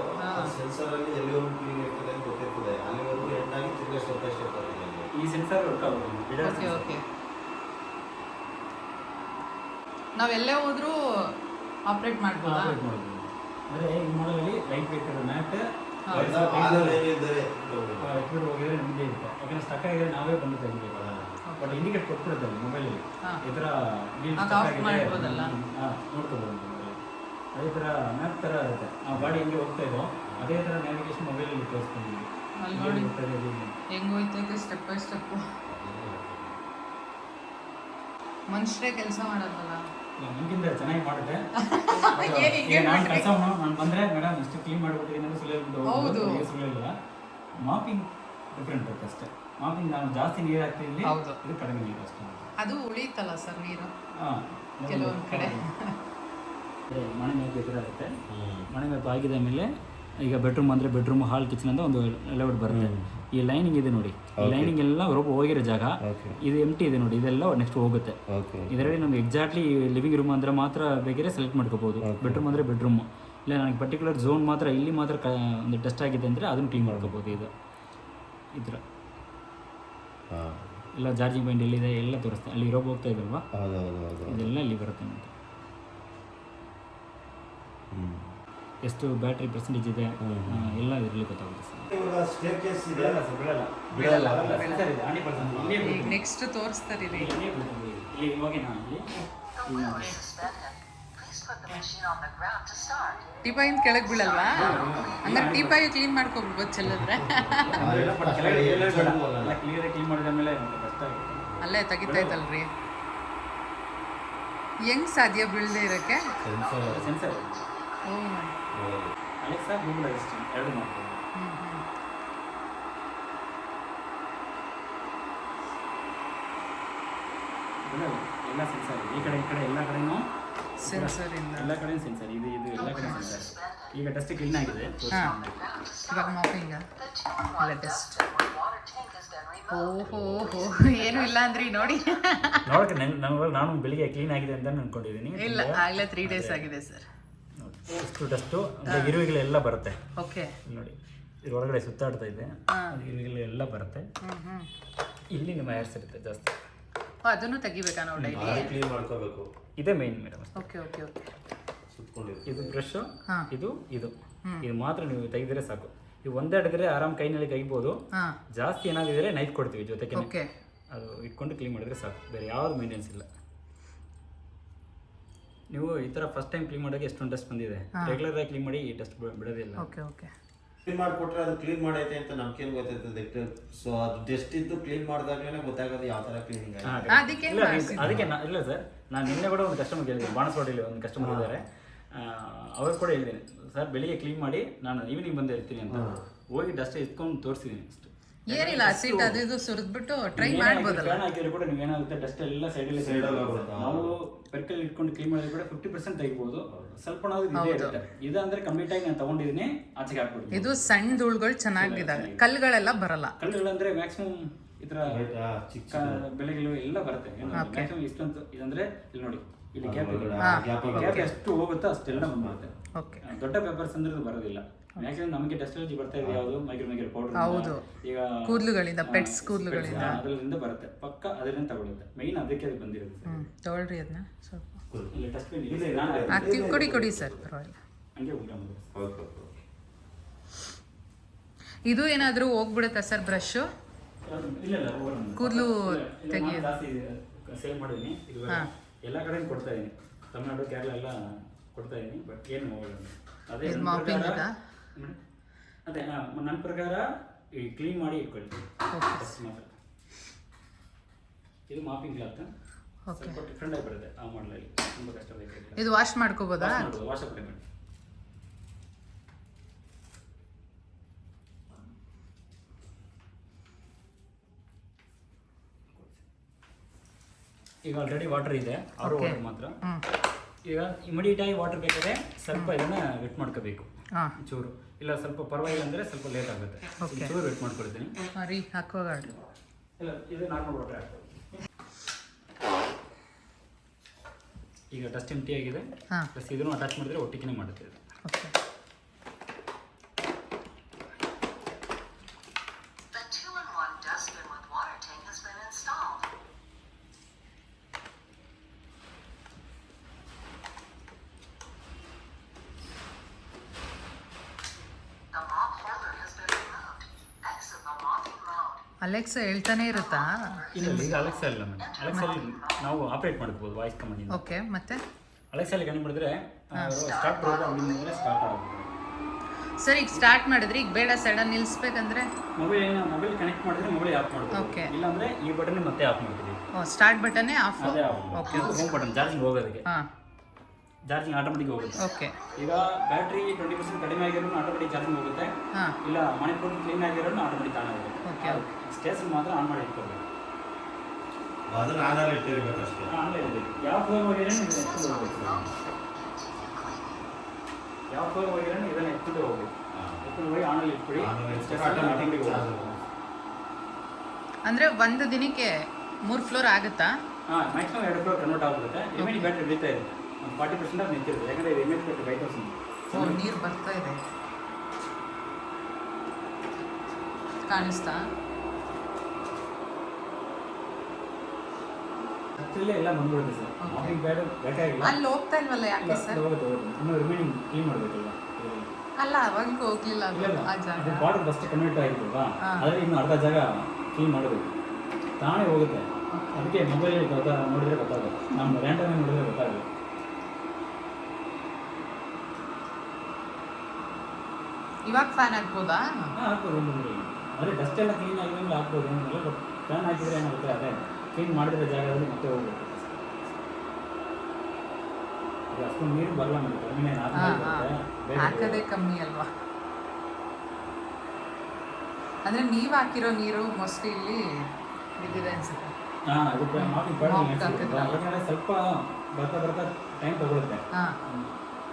ಸೆನ್ಸರ್ ಅಲ್ಲಿ ಎಲ್ಲಿವರೆಗೂ ಕ್ಲೀನ್ ಇರ್ತದೆ ಅಂತ ಗೊತ್ತಿರ್ತದೆ. ಅಲ್ಲಿವರೆಗೂ ಎಂಡಾಗಿ ತಿರ್ಗಾ ಸ್ಟೆಪ್ ಬೈ ಸ್ಟೆಪ್ ಈ ಸೆನ್ಸರ್ ವರ್ಕ್ ಆಗುತ್ತೆ ಓಕೆ ಓಕೆ ನಾವೆಲ್ಲೇ ಹೋದ್ರೂ ಆಪ್ರೇಟ್ ಮಾಡ್ಬೋದಾ? ಆಪರೇಟ್ ಮಾಡ್ಬೋದು. ಅಂದರೆ ಈ ಮಾಡಲಲ್ಲಿ ಲೈಟ್ ವೇಟ್ ಇರೋ ಮ್ಯಾಟ್ ಹಾ. ಕಾಲಲ್ಲಿ ಏನಿದ್ದಾರೆ ಎಕ್ಸ್ಪೀರ್ ಹೋಗಿದ್ರೆ ನಿಮಗೆ ಇರುತ್ತೆ. ಯಾಕಂದ್ರೆ ಸ್ಟಕ್ ಆಗಿದ್ರೆ ನಾವೇ ಬಂದು ತೆಗಿಬೇಕು ಬಟ್ ಇಂಡಿಕೇಟ್ ಕೊಟ್ಬಿಡುತ್ತೆ ಮೊಬೈಲಲ್ಲಿ ಹಾ. ಈ ಥರ ಅದು ನೋಡ್ಕೋಬೋದು. ಥರ ಮ್ಯಾಪ್ ಥರ ಇರುತ್ತೆ. ನಾವು ಗಾಡಿ ಹೆಂಗೆ ಹೋಗ್ತಾ ಇದ್ದೋ ಅದೇ ಥರ ನ್ಯಾವಿಗೇಷನ್ ಮೊಬೈಲಲ್ಲಿ ತೋರಿಸ್ಕೊಂಡಿದ್ವಿ ಅಲ್ಲಿ ನೋಡಿ. ಹೆಂಗ್ ಹೋಯ್ತೈತೆ ಸ್ಟೆಪ್ ಬೈ ಸ್ಟೆಪ್ ಮನುಷ್ಯರೇ ಕೆಲಸ ಮಾಡೋದಲ್ಲ ನಮಗಿಂತ ಚೆನ್ನಾಗಿ ಮಾಡಿದೆ (laughs) ಏನ್ ಹಿಂಗೆ ಈಗ ನಾನು? ಕೆಲಸ ನಾನು ಬಂದರೆ ಮೇಡಮ್ ಇಷ್ಟು ಕ್ಲೀನ್ ಮಾಡಿಬಿಟ್ಟಿದ್ದೀನಿ ಸುಳ್ಳು ಹೌದು. ಸುಳ್ಳಿಲ್ಲ ಮಾಪಿಂಗ್ ಡಿಫ್ರೆಂಟ್ ಇರುತ್ತೆ ಅಷ್ಟೇ. ಮಾಪಿಂಗ್ ನಾನು ಜಾಸ್ತಿ ನೀರು ಹಾಕ್ತಿದ್ವಿ ಹೌದು. ಇದು ಕಡಿಮೆ ನೀರು ಅಷ್ಟೇ. ಅದು ಉಳಿತಲ್ಲ ಸರ್ ನೀರು? ಹಾಂ ಕೆಲವೊಂದು ಕಡೆ. ಮನೆ ಥರ ಇರುತ್ತೆ ಮನೆ ಮ್ಯಾಪ್ ಆಗಿದ ಮೇಲೆ ಈಗ ಬೆಡ್ರೂಮ್ ಅಂದರೆ ಬೆಡ್ರೂಮ್ ಹಾಲ್ ಕಿಚನ್ ಅಂತ ಒಂದು ಲೇಔಟ್ ಬರುತ್ತೆ. ಈ ಲೈನಿಂಗ್ ಇದೆ ನೋಡಿ. ಈ ಲೈನಿಂಗ್ ಎಲ್ಲ ರೋಬ್ ಹೋಗಿರೋ ಜಾಗ ಇದು ಎಂಟಿ ಇದೆ ನೋಡಿ. ಇದೆಲ್ಲ ನೆಕ್ಸ್ಟ್ ಹೋಗುತ್ತೆ. ಇದರಲ್ಲಿ ನಮ್ಗೆ ಎಕ್ಸಾಕ್ಟ್ಲಿ ಲಿವಿಂಗ್ ರೂಮ್ ಅಂದ್ರೆ ಮಾತ್ರ ಬೇಕಿದ್ರೆ ಸೆಲೆಕ್ಟ್ ಮಾಡ್ಕೋಬೋದು. ಬೆಡ್ರೂಮ್ ಅಂದರೆ ಬೆಡ್ರೂಮ್ ಇಲ್ಲ ನನಗೆ ಪರ್ಟಿಕ್ಯುಲರ್ ಝೋನ್ ಮಾತ್ರ ಇಲ್ಲಿ ಮಾತ್ರ ಒಂದು ಟೆಸ್ಟ್ ಆಗಿದೆ ಅಂದರೆ ಅದನ್ನು ಕ್ಲೀನ್ ಮಾಡ್ಕೋಬೋದು ಇದು. ಈ ಥರ. ಎಲ್ಲ ಚಾರ್ಜಿಂಗ್ ಪಾಯಿಂಟ್ ಎಲ್ಲಿದೆ ಎಲ್ಲ ತೋರಿಸ್ತೇನೆ ಅಲ್ಲಿ ಇರೋ ಹೋಗ್ತಾ ಇದಲ್ವಾ ಇದೆಲ್ಲ ಇಲ್ಲಿ ಬರುತ್ತೆ ಅಂತ ಎಷ್ಟು ಬ್ಯಾಟ್ರಿ ಪರ್ಸೆಂಟೇಜ್ ಇದೆ ಎಲ್ಲ ಇದರಲ್ಲಿ ಗೊತ್ತಾಗುತ್ತೆ ಸರ್. ನೆಕ್ಸ್ಟ್ ತೋರಿಸ್ತಾರೆ. ಟೀಪಾಯಿಂದ ಕೆಳಗೆ ಬೀಳಲ್ವಾ? ಅಂದ್ರೆ ಟಿಪಾಯಿ ಕ್ಲೀನ್ ಮಾಡ್ಕೊಬಿಡ್ಬೋದು ಚೆಲ್ಲಿದ್ರೆ. ಅಲ್ಲೇ ತೆಗಿತೈತಲ್ರಿ. ಹೆಂಗ್ ಸಾಧ್ಯ ಬೀಳದೆ ಇರಕ್ಕೆ? ಅಲೆಕ್ಸಾ ಗೂಗಲ್ ಅಸಿಸ್ಟೆಂಟ್ ಎರಡು ಬಿಡಲ್ಲ. ಎಲ್ಲ ಸೆನ್ಸರ್ ಈ ಕಡೆ ಈ ಕಡೆ ಎಲ್ಲ ಕಡೆನೂ ಸೆನ್ಸರ್ ಇಂದ ಎಲ್ಲ ಕಡೆ ಸೆನ್ಸರ್ ಇದು ಇದು ಎಲ್ಲ ಕಡೆ ಸೆನ್ಸರ್ ಈಗ ಡಸ್ಟ್ ಕ್ಲೀನ್ ಆಗಿದೆ. ಇವಾಗ ಮಾಪಿಂಗ ಅಲ್ಲ removed. ಓಹೋ ಏನು ಇಲ್ಲ ಅಂದ್ರಿ ನೋಡಿ. ನೋಡಕ್ಕೆ ನಾನು ನಾನು ಬೆಳಿಗ್ಗೆ ಕ್ಲೀನ್ ಆಗಿದೆ ಅಂತ ಅನ್ಕೊಂಡಿದ್ದೀನಿ ಇಲ್ಲ ಆಗ್ಲೇ ತ್ರೀ ಡೇಸ್ ಆಗಿದೆ ಸರ್ ಅಷ್ಟು ಅಂದರೆ ಇರುವೆಗಳೆಲ್ಲ ಬರುತ್ತೆ. ಓಕೆ ನೋಡಿ ಇದು ಒಳಗಡೆ ಸುತ್ತಾಡ್ತಾ ಇದೆ ಇರುವೆಗಳೆಲ್ಲ ಬರುತ್ತೆ. ಇಲ್ಲಿ ನಿಮ್ಮ ಹೇರ್ಸ್ ಇರುತ್ತೆ ಜಾಸ್ತಿ. ಅದನ್ನು ತೆಗಿಬೇಕಾ ನಾವು ಡೈಲಿ ಕ್ಲೀನ್ ಮಾಡ್ಕೋಬೇಕು. ಇದೇ main madam okay okay okay ಇದು ಬ್ರಷ್ ಇದು ಇದು. ಇದು ಮಾತ್ರ ನೀವು ತೆಗೆದ್ರೆ ಸಾಕು. ಇದು ಒಂದೇ ಆರಾಮ್ ಕೈನಲ್ಲಿ ತೆಗಿಬೋದು. ಜಾಸ್ತಿ ಏನಾಗಿದ್ರೆ ನೈಫ್ ಕೊಡ್ತೀವಿ ಜೊತೆಗೆ. ಓಕೆ ಅದು ಇಟ್ಕೊಂಡು ಕ್ಲೀನ್ ಮಾಡಿದ್ರೆ ಸಾಕು. ಬೇರೆ ಯಾವ್ದು ಮೇಂಟೆನ್ಸ್ ಇಲ್ಲ. ನೀವು ಈ ಥರ ಫಸ್ಟ್ ಟೈಮ್ ಕ್ಲೀನ್ ಮಾಡೋಕೆ ಎಷ್ಟೊಂದು ಟೆಸ್ಟ್ ಬಂದಿದೆ. ರೆಗ್ಯುಲರ್ ಆಗಿ ಕ್ಲೀನ್ ಮಾಡಿ ಈ ಟೆಸ್ಟ್ ಬಿಡೋದಿಲ್ಲ ಓಕೆ ಓಕೆ ಕ್ಲೀನ್ ಮಾಡಿಕೊಟ್ರೆ ಅದು ಕ್ಲೀನ್ ಮಾಡೈತೆ ಅಂತ ನಮ್ಗೇನು ಗೊತ್ತಾಯ್ತದೆ ಸೊ ಅದು ಡಸ್ಟ್ ಇದ್ದು ಕ್ಲೀನ್ ಮಾಡಿದಾಗಲೇ ಗೊತ್ತಾಗೋದು ಯಾವ ಥರ ಕ್ಲೀನಿಂಗ್ ಆಗಿದೆ. ಅದಕ್ಕೆ ಇಲ್ಲ ಅದಕ್ಕೆ ನಾ- ಇಲ್ಲ ಸರ್ ನಾನು ನಿನ್ನೆ ಕೂಡ ಒಂದು ಕಸ್ಟಮರ್ ಕೇಳಿದ್ದೀನಿ ಬಾಣಸ್ವಾಡಿಲಿ ಒಂದು ಕಸ್ಟಮರ್ ಇದ್ದಾರೆ. ಅವ್ರು ಕೂಡ ಹೇಳಿದ್ದೀನಿ ಸರ್ ಬೆಳಿಗ್ಗೆ ಕ್ಲೀನ್ ಮಾಡಿ ನಾನು ಈವ್ನಿಂಗ್ ಬಂದು ಇರ್ತೀನಿ ಅಂತ. ಹೋಗಿ ಡಸ್ಟ್ ಎತ್ಕೊಂಡು ತೋರಿಸಿದ್ದೀನಿ ಅಷ್ಟು ಏನಿಲ್ಲ ಸೀಟ್ ಅದು ಇದು ಸುರಿದ್ಬಿಟ್ಟು ಟ್ರೈ ಮಾಡ್ಬೋದಲ್ಲ. ಫ್ಯಾನ್ ಹಾಕಿದ್ರೆ ಕೂಡ ನೀವು ಏನಾಗುತ್ತೆ ಡಸ್ಟ್ ಎಲ್ಲ ಸೈಡಲ್ಲಿ Side ಅಲ್ಲಿ ಹೋಗುತ್ತೆ. ನಾವು ಪೆರ್ಕಲ್ ಇಟ್ಕೊಂಡು ಕ್ಲೀನ್ ಮಾಡಿದ್ರೆ ಕೂಡ ಫಿಫ್ಟಿ ಪರ್ಸೆಂಟ್ ತೆಗಿಬಹುದು ಸ್ವಲ್ಪ ನಾವು ಇದೇ ಇರುತ್ತೆ. ಇದಂದ್ರೆ ಕಂಪ್ಲೀಟ್ ಆಗಿ ನಾನು ತಗೊಂಡಿದ್ದೀನಿ ಆಚೆಗೆ ಹಾಕ್ಬಿಡ್ತೀನಿ. ಇದು ಸಣ್ಣ ಧೂಳುಗಳು ಚೆನ್ನಾಗಿದ್ದಾವೆ. ಕಲ್ಲುಗಳೆಲ್ಲ ಬರಲ್ಲ. ಕಲ್ಲುಗಳಂದ್ರೆ ಮ್ಯಾಕ್ಸಿಮಮ್ ಈ ಥರ ಚಿಕ್ಕ ಬೆಳೆಗಳು ಎಲ್ಲ ಬರುತ್ತೆ. ಮ್ಯಾಕ್ಸಿಮಮ್ ಇಷ್ಟೊಂದು ಇದಂದ್ರೆ ಇಲ್ಲಿ ನೋಡಿ ಇಲ್ಲಿ ಗ್ಯಾಪ್ ಇದೆ. ಹಾ, gap ಇದೆ. ಗ್ಯಾಪ್ ಎಷ್ಟು ಹೋಗುತ್ತೋ ಅಷ್ಟೆಲ್ಲ ಬಂದ್ಬಿಡುತ್ತೆ ಓಕೆ ದೊಡ್ಡ ಪೇಪರ್ಸ್ ಅಂದ್ರೆ ಇದು ಬರೋದಿಲ್ಲ. ಮ್ಯಾಕ್ಸಿಮಮ್ ನಮಗೆ ಡಸ್ಟ್ ಅಲರ್ಜಿ ಬರ್ತಾ ಇದೆ ಯಾವುದು? ಮೈಕ್ರೋ ಮೈಕ್ರೋ ಪೌಡರ್ ಹೌದು. ಈಗ ಕೂದಲುಗಳಿಂದ ಪೆಟ್ಸ್ ಕೂದಲುಗಳಿಂದ. ಅದರಿಂದ ಬರುತ್ತೆ. ಪಕ್ಕ ಅದರಿಂದ ತಗೊಳ್ಳುತ್ತೆ ಮೈನ್ ಅದಕ್ಕೆ ಅದು ಬಂದಿರುತ್ತೆ ತಗೊಳ್ರಿ ಅದನ್ನ ಸ್ವಲ್ಪ. ಕೊಡಿ. ಕೊಡಿ ಸರ್ ಪರವಾಗಿಲ್ಲ. ಹಂಗೆ ಇದು ಏನಾದರೂ ಹೋಗ್ಬಿಡುತ್ತಾ ಸರ್ ಬ್ರಷ್ ಕೂದಲು ತೆಗಿಯೋದು. ಸೇಲ್ ಮಾಡಿದ್ದೀನಿ ಇದು ಎಲ್ಲ ಕಡೆ ಕೊಡ್ತಾ ಇದೀನಿ. ತಮಿಳ್ನಾಡು ಕೇರಳ ಎಲ್ಲ ಕೊಡ್ತಾ ಇದೀನಿ ಬಟ್ ಏನು ಹೋಗಲ್ಲ. ಅದೇ ಇದು? ಅದೇ ನನ್ನ ಪ್ರಕಾರ ಈ ಕ್ಲೀನ್ ಮಾಡಿ ಇಟ್ಕೊಳ್ಳಿ ಮಾತ್ರ. ಇದು ಮಾಪಿಂಗ್ ಕ್ಲಾತ್ ಸ್ವಲ್ಪ ಡಿಫ್ರೆಂಟ್ ಆಗಿ ಬರುತ್ತೆ ಆ ಮಾಡಲಲ್ಲಿ ತುಂಬ ಕಷ್ಟ ಬೇಕಾಗಿಲ್ಲ ಇದು ವಾಶ್ ಮಾಡ್ಕೋಬೋದಾ? ವಾಟ್ಸಪ್ ಮಾಡಿ ಈಗ ಆಲ್ರೆಡಿ ವಾಟರ್ ಇದೆ. ಆರು ವಾಟರ್ ಮಾತ್ರ. ಈಗ ಇಮಿಡಿಯೇಟ್ ಆಗಿ ವಾಟರ್ ಬೇಕಾದ್ರೆ ಸ್ವಲ್ಪ ಇದನ್ನ ವೆಟ್ ಮಾಡ್ಕೋಬೇಕು. ಚೂರು. ಇಲ್ಲ ಸ್ವಲ್ಪ ಪರವಾಗಿಲ್ಲ ಅಂದ್ರೆ ಸ್ವಲ್ಪ ಲೇಟ್ ಆಗುತ್ತೆ. Okay. ಚೂರು ವೇಟ್ ಮಾಡ್ಕೊಳ್ತೀನಿ. ಹಾ, ರೀ ಹಾಕೋಗಾಡ್ರಿ ಇಲ್ಲ ಇದು ನಾರ್ಮಲ್ ವಾಟರ್ ಈಗ ಡಸ್ಟ್ ಎಂಟಿ ಆಗಿದೆ. ಹಾ. ಪ್ಲಸ್ ಇದನ್ನು ಅಟ್ಯಾಚ್ ಮಾಡಿದ್ರೆ ಒಟ್ಟಿಗೆ ಮಾಡುತ್ತೆ ಇದು. ಓಕೆ ಅಲೆಕ್ಸ ಹೇಳ್ತಾನೆ ಇರುತ್ತಾ? ಇಲ್ಲ ಈಗ ಅಲೆಕ್ಸಾ ಇಲ್ಲ ಮೇಡಮ್ ಅಲೆಕ್ಸಲ್ಲಿ ನಾವು ಆಪರೇಟ್ ಮಾಡ್ಬೋದು ವಾಯ್ಸ್ ಕಮಾಂಡಿಂದ ಓಕೆ ಮತ್ತೆ? ಅಲೆಕ್ಸಲ್ಲಿ ಕನೆಕ್ಟ್ ಮಾಡಿದ್ರೆ ಸ್ಟಾರ್ಟ್ ಪ್ರೋಗ್ರಾಮ್ ಮೇಲೆ ಸ್ಟಾರ್ಟ್ ಆಗುತ್ತೆ ಸರ್ ಈಗ ಸ್ಟಾರ್ಟ್ ಮಾಡಿದ್ರೆ ಈಗ ಬೇಡ ಸಡನ್ ನಿಲ್ಲಿಸ್ಬೇಕಂದ್ರೆ ಮೊಬೈಲ್ ಏನು ಮೊಬೈಲ್ ಕನೆಕ್ಟ್ ಮಾಡಿದ್ರೆ ಮೊಬೈಲ್ ಆಫ್ ಮಾಡ್ಬೋದು. ಇಲ್ಲ ಇಲ್ಲಾಂದ್ರೆ ಈ ಬಟನ್ ಮತ್ತೆ ಆಫ್ ಮಾಡ್ತೀವಿ. ಓ start ಬಟನ್ನೇ off off okay home button charging ಹೋಗೋದಕ್ಕೆ. ಹಾಂ. ಚಾರ್ಜಿಂಗ್ ಆಟೋಮೆಟಿಕ್ ಹೋಗುತ್ತೆ. ಓಕೆ. ಈಗ ಬ್ಯಾಟ್ರಿ ಟ್ವೆಂಟಿ ಪರ್ಸೆಂಟ್ ಕಡಿಮೆ ಆಗಿರೋನು ಆಟೋಮೆಟಿಕ್ ಚಾರ್ಜಿಂಗ್ ಹೋಗುತ್ತೆ. ಹಾಂ. ಇಲ್ಲ ಮನೆ ಫುಲ್ ಕ್ಲೀನ್ ಆಗಿರೋನು ಆಟೋಮೆಟಿಕ್ ಆನ್ ಆಗುತ್ತೆ ಓಕೆ ಸ್ಟೇಷನ್ ಮಾತ್ರ ಆನ್ ಮಾಡಿ ಇಟ್ಕೋಬೇಕು ಅದನ್ನ ಆನಲ್ಲಿ ಇಟ್ಟಿರ್ಬೇಕು ಅಷ್ಟೇ. ಆನ್ಲೈನ್ ಯಾವ ಫ್ಲೋರ್ ಹೋಗಿದ್ರೆ ಇದನ್ನ ಎತ್ಕೊಂಡು ಹೋಗ್ಬೇಕು. ಯಾವ ಫ್ಲೋರ್ ಹೋಗಿದ್ರೆ ಇದನ್ನ ಎತ್ತಿಟ್ಟು ಹೋಗ್ಬೇಕು. ಎತ್ತಿಟ್ಟು ಹೋಗಿ ಆನಲ್ಲಿ ಇಟ್ಬಿಡಿ. ಆಟೋಮೆಟಿಕ್ ಅಂದ್ರೆ ಅಂದರೆ ಒಂದು ದಿನಕ್ಕೆ ಮೂರು ಫ್ಲೋರ್ ಆಗುತ್ತಾ? ಹಾಂ ಮ್ಯಾಕ್ಸಿಮಮ್ ಎರಡು ಫ್ಲೋರ್ ಕನ್ವರ್ಟ್ ಆಗುತ್ತೆ ಇಮಿಡಿ ಬ್ಯಾಟ್ರಿ ಬೀಳ್ತಾ ಇರುತ್ತೆ ಒಂದು ಫಾರ್ಟಿ ಪರ್ಸೆಂಟ್ ಅದು ನಿಂತಿರುತ್ತೆ ಯಾಕಂದರೆ M H battery five thousand thousand ನೀರು ಬರ್ತಾ ಇದೆ. ಕಾಣಿಸ್ತಾ? ಹತ್ತಿರಲ್ಲೇ ಎಲ್ಲ ಬಂದ್ಬಿಡುತ್ತೆ ಸರ್. ಅವ್ರಿಗೆ ಬೇಡ ಬೇಕಾಗಿಲ್ಲ ಅಲ್ಲಿ ಹೋಗ್ತಾ ಇಲ್ವಲ್ಲ ಯಾಕೆ ಸರ್? ಹೋಗುತ್ತೆ ಹೋಗುತ್ತೆ. ಇನ್ನು ರಿಮೈನಿಂಗ್ ಕ್ಲೀನ್ ಮಾಡಬೇಕಲ್ಲ. ಅಲ್ಲ ಅವಾಗ ಹೋಗ್ಲಿಲ್ಲ ಅದು ಆ ಜಾಗ. ಬಾರ್ಡರ್ ಫಸ್ಟ್ ಕನ್ವರ್ಟ್ ಆಗಿಲ್ವಾ. ಆದರೆ ಇನ್ನು ಅರ್ಧ ಜಾಗ ಕ್ಲೀನ್ ಮಾಡಬೇಕು. ತಾನೇ ಹೋಗುತ್ತೆ. ಅದಕ್ಕೆ ಮೊಬೈಲ್ ನೋಡಿದ್ರೆ ಗೊತ್ತಾಗುತ್ತೆ. ನಮ್ಮ ರ್ಯಾಂಡಮ್ ನೋಡಿದ್ರೆ ಗೊತ್ತಾಗುತ್ತೆ. ಇವಾಗ ಫ್ಯಾನ್ ಹಾಕ್ಬೋದಾ ಹಾಕ್ಬೋದು ಒಂದು ಅದೇ ಡಸ್ಟ್ ಎಲ್ಲ ಕ್ಲೀನ್ ಆಗಿದ್ಮೇಲೆ ಹಾಕ್ಬೋದು ಬಟ್ ಫ್ಯಾನ್ ಹಾಕಿದ್ರೆ ಏನಾಗುತ್ತೆ ಅದೇ ಕ್ಲೀನ್ ಮಾಡಿದ್ರೆ ಜಾಗದಲ್ಲಿ ಮತ್ತೆ ಹೋಗ್ಬೇಕು ಅಷ್ಟೊಂದು ನೀರು ಬರಲ್ಲ ನಮಗೆ ಹಾಕದೇ ಕಮ್ಮಿ ಅಲ್ವಾ? ಅಂದ್ರೆ ನೀವು ಹಾಕಿರೋ ನೀರು ಮೋಸ್ಟ್ಲಿ ಇಲ್ಲಿ ಬಿದ್ದಿದೆ ಅನ್ಸುತ್ತೆ. ಸ್ವಲ್ಪ ಬರ್ತಾ ಬರ್ತಾ ಟೈಮ್ ತಗೊಳುತ್ತೆ.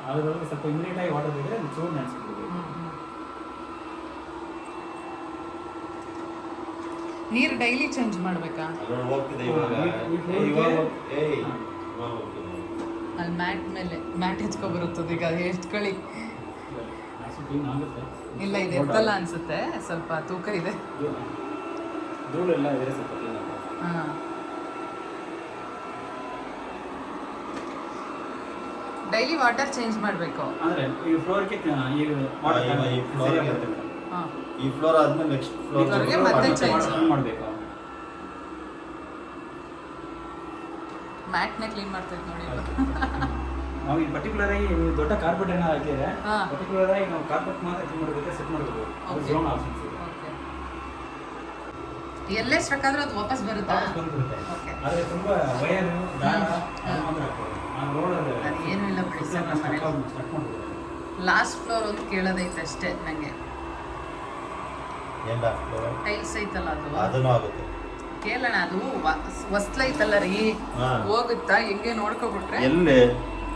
ಅದರೊಳಗೆ ಸ್ವಲ್ಪ ಇಮಿಡಿಯೇಟ್ ಆಗಿ ವಾಟರ್ ಬಿದ್ದರೆ ಚೂರು ನೆನೆಸ್ಬಿಡ್ಬೇಕು ಹ್ಮ್, ಹ್ಮ್. ನೀರು ಡೈಲಿ ಚೇಂಜ್ ಮಾಡಬೇಕಾ. ಅಲ್ಲಿ ಮ್ಯಾಟ್ ಮೇಲೆ ಮ್ಯಾಟ್ ಹೆಚ್ಕೊ ಬರುತ್ತದೆ ಈಗ ಎತ್ಕೊಳ್ಳಿ ಕಳಿ ಇಲ್ಲ ಇದೆ ಎತ್ತಲ್ಲ ಅನ್ಸುತ್ತೆ ಸ್ವಲ್ಪ ತೂಕ ಇದೆ. ಹಾ. ಡೈಲಿ ವಾಟರ್ ಚೇಂಜ್ ಮಾಡಬೇಕು. ಅಂದರೆ ಈ ಫ್ಲೋರ್ಗೆ ಈ ಗೆ ಹಾ. ಈ ಫ್ಲೋರ್ ಆದ್ಮೇಲೆ ನೆಕ್ಸ್ಟ್ ಫ್ಲೋರ್ ಇದ್ರೊಳಗೆ ಮತ್ತೆ change. ಮಾಡಬೇಕು ಮ್ಯಾಟ್ನ ಕ್ಲೀನ್ ಮಾಡ್ತೈತೆ ನೋಡಿ ಇವಾಗ. ನಾವು ಈ ಪರ್ಟಿಕ್ಯುಲರ್ ಆಗಿ ನೀವು ದೊಡ್ಡ ಕಾರ್ಪೆಟ್ ಏನೋ ಹಾಕಿದ್ರೆ ಹಾ. ಪರ್ಟಿಕ್ಯುಲರ್ ಆಗಿ ನಾವು ಕಾರ್ಪೆಟ್ ಮಾತ್ರ ಕ್ಲೀನ್ ಮಾಡಬೇಕು ಸೆಟ್ ಮಾಡಬೇಕು ಅದು Okay. ಝೋನ್ ಆಪ್ಷನ್ಸ್ ಇದೆ Okay. ಎಲ್ಲೇ ಸ್ಟ್ರಕ್ ಆದ್ರೂ ಅದು ವಾಪಸ್ ಬರುತ್ತಾ ವಾಪಸ್ ಬಂದ್ಬಿಡುತ್ತೆ Okay. ಆದರೆ ತುಂಬ ವಯರ್ ದಾರ ಅದು ಮಾತ್ರ ಹಾಕ್ಬೋದು ನಾನು ರೋಡಲ್ಲಿ ಏನೂ ಇಲ್ಲ ಬಿಡಿ ಸರ್ ನಮ್ಮ ಮನೇಲಿ. ಸ್ಟಾರ್ಟ್ ಮಾಡ್ಬೋದು ಲಾಸ್ಟ್ ಫ್ಲೋರ್ ಒಂದು ಕೇಳೋದೈತೆ ಅಷ್ಟೇ ನನಗೆ ಏನ್ ಫ್ಲೋರ್ ಟೈಲ್ಸ್ ಐತಲ್ಲ ಅದು? ಅದನ್ನು ಆಗುತ್ತೆ. ಕೇಳೋಣ ಅದು ರೀ. ಹೋಗುತ್ತಾ? ಹೆಂಗೆ ನೋಡ್ಕೊಬಿಟ್ರೆ? ಎಲ್ಲಿ?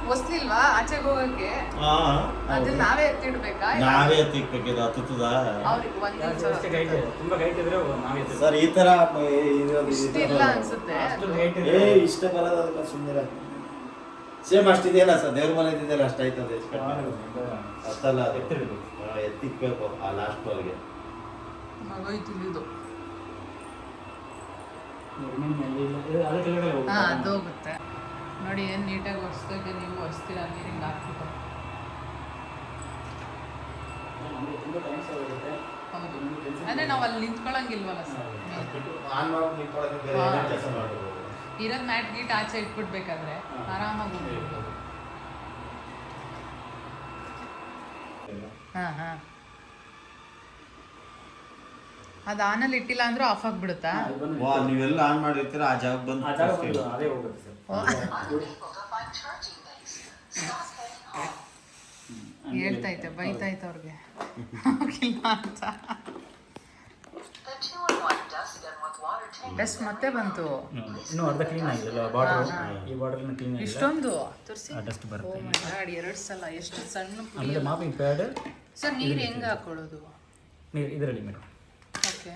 ಹೊಸ್ಲಿಲ್ವಾ? ಆಚೆಗೆ ಹೋಗಕ್ಕೆ? ಅದನ್ನ ನಾವೇ ಎತ್ತಿಡ್ಬೇಕಾ? ನಾವೇ ಹತ್ತದ ನಾವೇ ಸರ್ ಈ ತರ ಇಲ್ಲ ಅನ್ಸುತ್ತೆ. ಏ ಇಷ್ಟ ಬರೋದು ಅದಕ್ಕೆ ಸುಮ್ಮನೆ ಸೇಮ್ ಅಷ್ಟಿದೆಯಲ್ಲ ಸರ್ ದೇವ್ರ ಮನೆ ಇದೆಯಲ್ಲ ಅಷ್ಟಾಯ್ತದೆ ಅಷ್ಟಲ್ಲ ಎತ್ತಿಕ್ಬೇಕು ಆ ಲಾಸ್ಟ್ ಫ್ಲೋರ್ಗೆ ಮಗೋಯ್ತು. ಇದು ಹಾ ಅದು ಹೋಗುತ್ತೆ ನೋಡಿ ಏನು ನೀಟಾಗಿ ಒರೆಸ್ದಾಗ ನೀವು ಹೊಸ್ತೀರಾ ನೀರಿಂಗ್ ಹಾಕ್ಬಿಟ್ಟು ಅಂದ್ರೆ ನಾವು ಅಲ್ಲಿ ನಿಂತ್ಕೊಳಂಗಿಲ್ವಲ್ಲ ಸರ್ ಹಾ. ಇರೋದ್ ಮ್ಯಾಟ್ ಗೀಟ್ ಆಚೆ ಇಟ್ಬಿಡ್ಬೇಕಾದ್ರೆ ಆರಾಮಾಗಿ ಹೋಗ್ಬೋದು. ಹಾ ಹಾ. ಅದು ಆನಲ್ಲಿ ಇಟ್ಟಿಲ್ಲ ಅಂದ್ರೆ ಆಫ್ ಆಗ್ಬಿಡುತ್ತಾ? ವಾ ನೀವೆಲ್ಲ ಆನ್ ಮಾಡಿರ್ತೀರ? ಆ ಜಾಗ ಬಂದು ಆ ಜಾಗ ಬಂದು ಅದೇ ಹೋಗುತ್ತೆ ಸರ್. ಹೇಳ್ತೈತೆ ಬೈತೈತೆ ಅವ್ರಿಗೆ. ಹೋಗಿಲ್ಲ ಅಂತ. ಡಸ್ಟ್ ಮತ್ತೆ ಬಂತು. ಇನ್ನು ಅರ್ಧ ಕ್ಲೀನ್ ಆಗಿಲ್ಲ ಬಾರ್ಡರ್ ಈ ಬಾರ್ಡರ್ ಕ್ಲೀನ್ ಆಗಿಲ್ಲ ಇಷ್ಟೊಂದು? ತೋರಿಸಿ. ಡಸ್ಟ್ ಓ ಬರುತ್ತೆ ಮೈ ಗಾಡ್ ಎರಡು ಸಲ ಎಷ್ಟು ಸಣ್ಣ ಪುಡಿ ಆಮೇಲೆ ಮಾಪಿಂಗ್ ಪ್ಯಾಡ್ ಸರ್ ನೀರು ಹೆಂಗೆ ಹಾಕೊಳ್ಳೋದು? ನೀರು ಇದರಲ್ಲಿ ಮೇಡಮ್. ಓಕೆ.